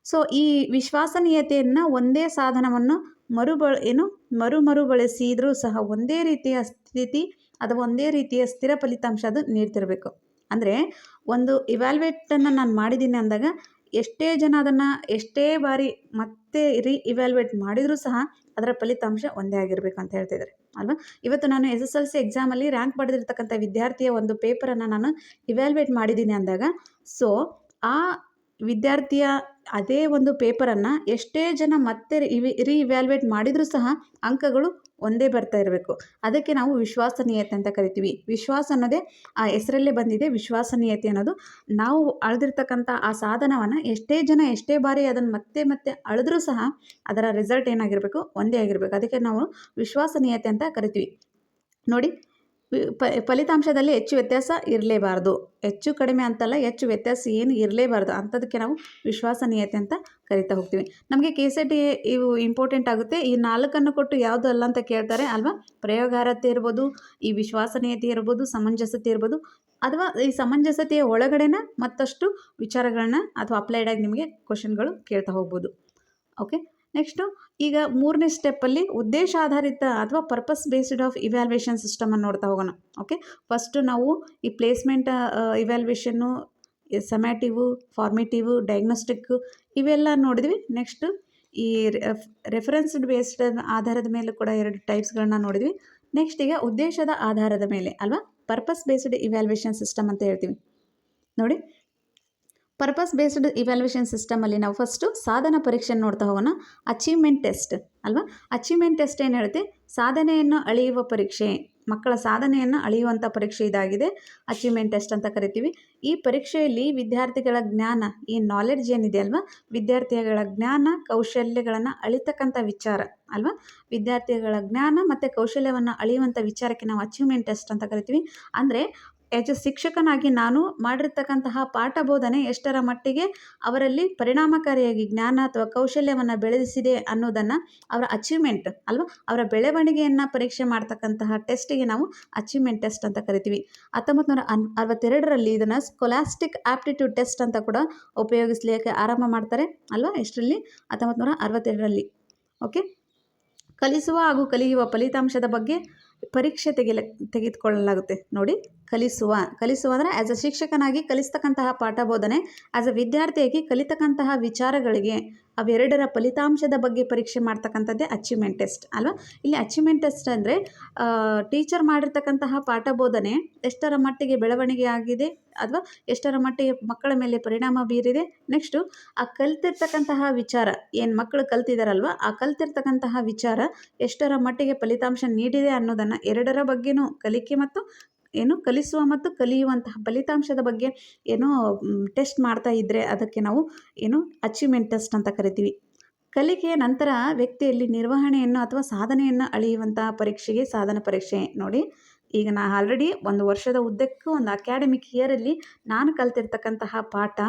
A: ಸೊ ಈ ವಿಶ್ವಾಸನೀಯತೆಯನ್ನು ಒಂದೇ ಸಾಧನವನ್ನು ಮರುಬಳ ಏನು ಮರು ಮರು ಬಳಸಿದರೂ ಸಹ ಒಂದೇ ರೀತಿಯ ಸ್ಥಿತಿ ಅಥವಾ ಒಂದೇ ರೀತಿಯ ಸ್ಥಿರ ಫಲಿತಾಂಶ ಅದು ನೀಡ್ತಿರಬೇಕು. ಅಂದರೆ ಒಂದು ಇವ್ಯಾಲ್ವೇಟನ್ನು ನಾನು ಮಾಡಿದ್ದೀನಿ ಅಂದಾಗ ಎಷ್ಟೇ ಜನ ಅದನ್ನು ಎಷ್ಟೇ ಬಾರಿ ಮತ್ತೆ ರೀ ಇವ್ಯಾಲ್ಯೂಯೇಟ್ ಮಾಡಿದರೂ ಸಹ ಅದರ ಫಲಿತಾಂಶ ಒಂದೇ ಆಗಿರಬೇಕು ಅಂತ ಹೇಳ್ತಿದ್ದಾರೆ ಅಲ್ವಾ ಇವತ್ತು ನಾನು ಎಸ್ ಎಸ್ ಎಲ್ ಸಿ ಎಕ್ಸಾಮಲ್ಲಿ ರ್ಯಾಂಕ್ ಪಡೆದಿರ್ತಕ್ಕಂಥ ವಿದ್ಯಾರ್ಥಿಯ ಒಂದು ಪೇಪರನ್ನು ನಾನು ಇವ್ಯಾಲ್ಯುವೇಟ್ ಮಾಡಿದ್ದೀನಿ ಅಂದಾಗ ಸೊ ಆ ವಿದ್ಯಾರ್ಥಿಯ ಅದೇ ಒಂದು ಪೇಪರನ್ನು ಎಷ್ಟೇ ಜನ ಮತ್ತೆ ಇವಿ ರೀ ಇವ್ಯಾಲ್ವೇಟ್ ಮಾಡಿದರೂ ಸಹ ಅಂಕಗಳು ಒಂದೇ ಬರ್ತಾ ಇರಬೇಕು. ಅದಕ್ಕೆ ನಾವು ವಿಶ್ವಾಸನೀಯತೆ ಅಂತ ಕರಿತೀವಿ. ವಿಶ್ವಾಸ ಅನ್ನೋದೇ ಆ ಹೆಸರಲ್ಲೇ ಬಂದಿದೆ. ವಿಶ್ವಾಸನೀಯತೆ ಅನ್ನೋದು ನಾವು ಅಳೆದಿರ್ತಕ್ಕಂಥ ಆ ಸಾಧನವನ್ನು ಎಷ್ಟೇ ಜನ ಎಷ್ಟೇ ಬಾರಿ ಅದನ್ನು ಮತ್ತೆ ಮತ್ತೆ ಅಳೆದ್ರೂ ಸಹ ಅದರ ರಿಸಲ್ಟ್ ಏನಾಗಿರಬೇಕು? ಒಂದೇ ಆಗಿರಬೇಕು. ಅದಕ್ಕೆ ನಾವು ವಿಶ್ವಾಸನೀಯತೆ ಅಂತ ಕರಿತೀವಿ. ನೋಡಿ ಫಲಿತಾಂಶದಲ್ಲಿ ಹೆಚ್ಚು ವ್ಯತ್ಯಾಸ ಇರಲೇಬಾರ್ದು. ಹೆಚ್ಚು ಕಡಿಮೆ ಅಂತಲ್ಲ, ಹೆಚ್ಚು ವ್ಯತ್ಯಾಸ ಏನು ಇರಲೇಬಾರ್ದು. ಅಂಥದಕ್ಕೆ ನಾವು ವಿಶ್ವಾಸನೀಯತೆ ಅಂತ ಕರಿತಾ ಹೋಗ್ತೀವಿ. ನಮಗೆ ಕೆ ಸಿ ಟಿ ಇವು ಇಂಪಾರ್ಟೆಂಟ್ ಆಗುತ್ತೆ. ಈ ನಾಲ್ಕನ್ನು ಕೊಟ್ಟು ಯಾವುದು ಅಲ್ಲ ಅಂತ ಕೇಳ್ತಾರೆ ಅಲ್ವಾ? ಪ್ರಯೋಗಾರ್ಹತೆ ಇರ್ಬೋದು, ಈ ವಿಶ್ವಾಸನೀಯತೆ ಇರ್ಬೋದು, ಸಮಂಜಸತೆ ಇರ್ಬೋದು. ಅಥವಾ ಈ ಸಮಂಜಸತೆಯ ಒಳಗಡೆನ ಮತ್ತಷ್ಟು ವಿಚಾರಗಳನ್ನ ಅಥವಾ ಅಪ್ಲೈಡಾಗಿ ನಿಮಗೆ ಕ್ವಶನ್ಗಳು ಕೇಳ್ತಾ ಹೋಗ್ಬೋದು. ಓಕೆ ನೆಕ್ಸ್ಟು ಈಗ ಮೂರನೇ ಸ್ಟೆಪ್ಪಲ್ಲಿ ಉದ್ದೇಶ ಆಧಾರಿತ ಅಥವಾ ಪರ್ಪಸ್ ಬೇಸ್ಡ್ ಆಫ್ ಇವ್ಯಾಲ್ಯೂಯೇಷನ್ ಸಿಸ್ಟಮನ್ನು ನೋಡ್ತಾ ಹೋಗೋಣ. ಓಕೆ ಫಸ್ಟು ನಾವು ಈ ಪ್ಲೇಸ್ಮೆಂಟ್ ಇವ್ಯಾಲ್ಯೂಯೇಷನ್ನು ಸೆಮ್ಯಾಟಿವು ಫಾರ್ಮೇಟಿವು ಡಯಾಗ್ನೋಸ್ಟಿಕ್ಕು ಇವೆಲ್ಲ ನೋಡಿದ್ವಿ. ನೆಕ್ಸ್ಟು ಈ ರೆಫರೆನ್ಸ್ಡ್ ಬೇಸ್ಡ್ ಆಧಾರದ ಮೇಲೆ ಕೂಡ ಎರಡು ಟೈಪ್ಸ್ಗಳನ್ನ ನೋಡಿದ್ವಿ. ನೆಕ್ಸ್ಟ್ ಈಗ ಉದ್ದೇಶದ ಆಧಾರದ ಮೇಲೆ, ಅಲ್ವಾ? ಪರ್ಪಸ್ ಬೇಸ್ಡ್ ಇವ್ಯಾಲ್ಯೂಯೇಷನ್ ಸಿಸ್ಟಮ್ ಅಂತ ಹೇಳ್ತೀವಿ. ನೋಡಿ ಪರ್ಪಸ್ ಬೇಸ್ಡ್ ಇವ್ಯಾಲ್ಯೂಷನ್ ಸಿಸ್ಟಮಲ್ಲಿ ನಾವು ಫಸ್ಟು ಸಾಧನ ಪರೀಕ್ಷೆ ನೋಡ್ತಾ ಹೋಗೋಣ. ಅಚೀವ್ಮೆಂಟ್ ಟೆಸ್ಟ್ ಅಲ್ವಾ? ಅಚೀವ್ಮೆಂಟ್ ಟೆಸ್ಟ್ ಏನು ಹೇಳುತ್ತೆ? ಸಾಧನೆಯನ್ನು ಅಳೆಯುವ ಪರೀಕ್ಷೆ, ಮಕ್ಕಳ ಸಾಧನೆಯನ್ನು ಅಳೆಯುವಂಥ ಪರೀಕ್ಷೆ ಇದಾಗಿದೆ. ಅಚೀವ್ಮೆಂಟ್ ಟೆಸ್ಟ್ ಅಂತ ಕರಿತೀವಿ. ಈ ಪರೀಕ್ಷೆಯಲ್ಲಿ ವಿದ್ಯಾರ್ಥಿಗಳ ಜ್ಞಾನ, ಈ ನಾಲೆಡ್ಜ್ ಏನಿದೆ ಅಲ್ವಾ? ವಿದ್ಯಾರ್ಥಿಗಳ ಜ್ಞಾನ, ಕೌಶಲ್ಯಗಳನ್ನು ಅಳಿತಕ್ಕಂಥ ವಿಚಾರ ಅಲ್ವಾ? ವಿದ್ಯಾರ್ಥಿಗಳ ಜ್ಞಾನ ಮತ್ತು ಕೌಶಲ್ಯವನ್ನು ಅಳೆಯುವಂಥ ವಿಚಾರಕ್ಕೆ ನಾವು ಅಚೀವ್ಮೆಂಟ್ ಟೆಸ್ಟ್ ಅಂತ ಕರಿತೀವಿ. ಅಂದರೆ ಆ್ಯಸ್ ಎ ಶಿಕ್ಷಕನಾಗಿ ನಾನು ಮಾಡಿರ್ತಕ್ಕಂತಹ ಪಾಠ ಬೋಧನೆ ಎಷ್ಟರ ಮಟ್ಟಿಗೆ ಅವರಲ್ಲಿ ಪರಿಣಾಮಕಾರಿಯಾಗಿ ಜ್ಞಾನ ಅಥವಾ ಕೌಶಲ್ಯವನ್ನು ಬೆಳೆಸಿದೆ ಅನ್ನೋದನ್ನು ಅವರ ಅಚೀವ್ಮೆಂಟ್ ಅಲ್ವಾ? ಅವರ ಬೆಳವಣಿಗೆಯನ್ನು ಪರೀಕ್ಷೆ ಮಾಡ್ತಕ್ಕಂತಹ ಟೆಸ್ಟಿಗೆ ನಾವು ಅಚೀವ್ಮೆಂಟ್ ಟೆಸ್ಟ್ ಅಂತ ಕರಿತೀವಿ. ಹತ್ತೊಂಬತ್ತು ನೂರ ಅನ್, ಅರವತ್ತೆರಡರಲ್ಲಿ ಇದನ್ನು ಸ್ಕೊಲಾಸ್ಟಿಕ್ ಆಪ್ಟಿಟ್ಯೂಡ್ ಟೆಸ್ಟ್ ಅಂತ ಕೂಡ ಉಪಯೋಗಿಸಲಿಕ್ಕೆ ಆರಂಭ ಮಾಡ್ತಾರೆ ಅಲ್ವಾ ಎಷ್ಟರಲ್ಲಿ? ಹತ್ತೊಂಬತ್ತು ನೂರ ಅರವತ್ತೆರಡರಲ್ಲಿ. ಓಕೆ ಕಲಿಸುವ ಹಾಗೂ ಕಲಿಯುವ ಫಲಿತಾಂಶದ ಬಗ್ಗೆ ಪರೀಕ್ಷೆ ತೆಗೆಲ, ತೆಗೆದುಕೊಳ್ಳಲಾಗುತ್ತೆ. ನೋಡಿ, ಕಲಿಸುವ ಕಲಿಸುವ ಅಂದರೆ ಆ್ಯಸ್ ಅ ಶಿಕ್ಷಕನಾಗಿ ಕಲಿಸ್ತಕ್ಕಂತಹ ಪಾಠ ಬೋಧನೆ ಆ್ಯಸ್ ಅ ವಿದ್ಯಾರ್ಥಿಯಾಗಿ ಕಲಿತಕ್ಕಂತಹ ವಿಚಾರಗಳಿಗೆ ಅವೆರಡರ ಫಲಿತಾಂಶದ ಬಗ್ಗೆ ಪರೀಕ್ಷೆ ಮಾಡ್ತಕ್ಕಂಥದ್ದೇ ಅಚೀವ್ಮೆಂಟ್ ಟೆಸ್ಟ್ ಅಲ್ವಾ? ಇಲ್ಲಿ ಅಚೀವ್ಮೆಂಟ್ ಟೆಸ್ಟ್ ಅಂದರೆ ಟೀಚರ್ ಮಾಡಿರ್ತಕ್ಕಂತಹ ಪಾಠ ಬೋಧನೆ ಎಷ್ಟರ ಮಟ್ಟಿಗೆ ಬೆಳವಣಿಗೆ ಆಗಿದೆ ಅಥವಾ ಎಷ್ಟರ ಮಟ್ಟಿಗೆ ಮಕ್ಕಳ ಮೇಲೆ ಪರಿಣಾಮ ಬೀರಿದೆ? ನೆಕ್ಸ್ಟು ಆ ಕಲ್ತಿರ್ತಕ್ಕಂತಹ ವಿಚಾರ, ಏನು ಮಕ್ಕಳು ಕಲ್ತಿದಾರಲ್ವ? ಆ ಕಲ್ತಿರ್ತಕ್ಕಂತಹ ವಿಚಾರ ಎಷ್ಟರ ಮಟ್ಟಿಗೆ ಫಲಿತಾಂಶ ನೀಡಿದೆ ಅನ್ನೋದನ್ನು ಎರಡರ ಬಗ್ಗೆನೂ ಕಲಿಕೆ ಮತ್ತು ಏನು ಕಲಿಸುವ ಮತ್ತು ಕಲಿಯುವಂತಹ ಫಲಿತಾಂಶದ ಬಗ್ಗೆ ಏನೋ ಟೆಸ್ಟ್ ಮಾಡ್ತಾ ಇದ್ದರೆ ಅದಕ್ಕೆ ನಾವು ಏನು ಅಚೀವ್ಮೆಂಟ್ ಟೆಸ್ಟ್ ಅಂತ ಕರಿತೀವಿ. ಕಲಿಕೆಯ ನಂತರ ವ್ಯಕ್ತಿಯಲ್ಲಿ ನಿರ್ವಹಣೆಯನ್ನು ಅಥವಾ ಸಾಧನೆಯನ್ನು ಅಳೆಯುವಂತಹ ಪರೀಕ್ಷೆಗೆ ಸಾಧನ ಪರೀಕ್ಷೆ ನೋಡಿ. ಈಗ ನಾ ಆಲ್ರೆಡಿ ಒಂದು ವರ್ಷದ ಉದ್ದಕ್ಕೂ ಒಂದು ಅಕಾಡೆಮಿಕ್ ಇಯರಲ್ಲಿ ನಾನು ಕಲ್ತಿರ್ತಕ್ಕಂತಹ ಪಾಠ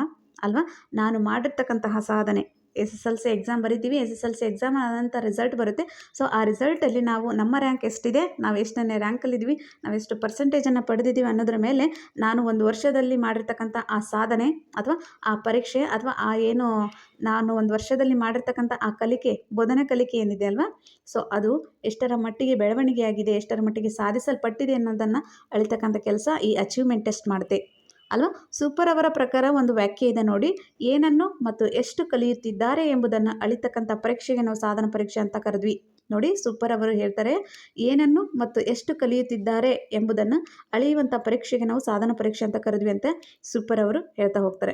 A: ಅಲ್ವಾ? ನಾನು ಮಾಡಿರ್ತಕ್ಕಂತಹ ಸಾಧನೆ. S S L C exam ಬರಿತೀವಿ, S S L C exam ಆದಂಥ ರಿಸಲ್ಟ್ ಬರುತ್ತೆ. ಸೊ ಆ ರಿಸಲ್ಟಲ್ಲಿ ನಾವು ನಮ್ಮ ರ್ಯಾಂಕ್ ಎಷ್ಟಿದೆ, ನಾವು ಎಷ್ಟನೇ ರ್ಯಾಂಕಲ್ಲಿದ್ದೀವಿ ನಾವು ಎಷ್ಟು ಪರ್ಸೆಂಟೇಜನ್ನು ಪಡೆದಿದ್ದೀವಿ ಅನ್ನೋದ್ರ ಮೇಲೆ ನಾನು ಒಂದು ವರ್ಷದಲ್ಲಿ ಮಾಡಿರ್ತಕ್ಕಂಥ ಆ ಸಾಧನೆ ಅಥವಾ ಆ ಪರೀಕ್ಷೆ ಅಥವಾ ಆ ಏನು ನಾನು ಒಂದು ವರ್ಷದಲ್ಲಿ ಮಾಡಿರ್ತಕ್ಕಂಥ ಆ ಕಲಿಕೆ, ಬೋಧನೆ ಕಲಿಕೆ ಏನಿದೆ ಅಲ್ವಾ? ಸೊ ಅದು ಎಷ್ಟರ ಮಟ್ಟಿಗೆ ಬೆಳವಣಿಗೆ ಆಗಿದೆ, ಎಷ್ಟರ ಮಟ್ಟಿಗೆ ಸಾಧಿಸಲ್ಪಟ್ಟಿದೆ ಅನ್ನೋದನ್ನು ಅಳಿತಕ್ಕಂಥ ಕೆಲಸ ಈ ಅಚೀವ್ಮೆಂಟ್ ಟೆಸ್ಟ್ ಮಾಡುತ್ತೆ ಅಲ್ವಾ? ಸೂಪರ್ ಅವರ ಪ್ರಕಾರ ಒಂದು ವ್ಯಾಖ್ಯೆ ಇದೆ ನೋಡಿ. ಏನನ್ನು ಮತ್ತು ಎಷ್ಟು ಕಲಿಯುತ್ತಿದ್ದಾರೆ ಎಂಬುದನ್ನು ಅಳಿತಕ್ಕಂಥ ಪರೀಕ್ಷೆಗೆ ನಾವು ಸಾಧನ ಪರೀಕ್ಷೆ ಅಂತ ಕರೆದ್ವಿ. ನೋಡಿ, ಸೂಪರ್ ಅವರು ಹೇಳ್ತಾರೆ, ಏನನ್ನು ಮತ್ತು ಎಷ್ಟು ಕಲಿಯುತ್ತಿದ್ದಾರೆ ಎಂಬುದನ್ನು ಅಳೆಯುವಂಥ ಪರೀಕ್ಷೆಗೆ ನಾವು ಸಾಧನ ಪರೀಕ್ಷೆ ಅಂತ ಕರೆದ್ವಿ ಅಂತ ಸೂಪರ್ ಅವರು ಹೇಳ್ತಾ ಹೋಗ್ತಾರೆ.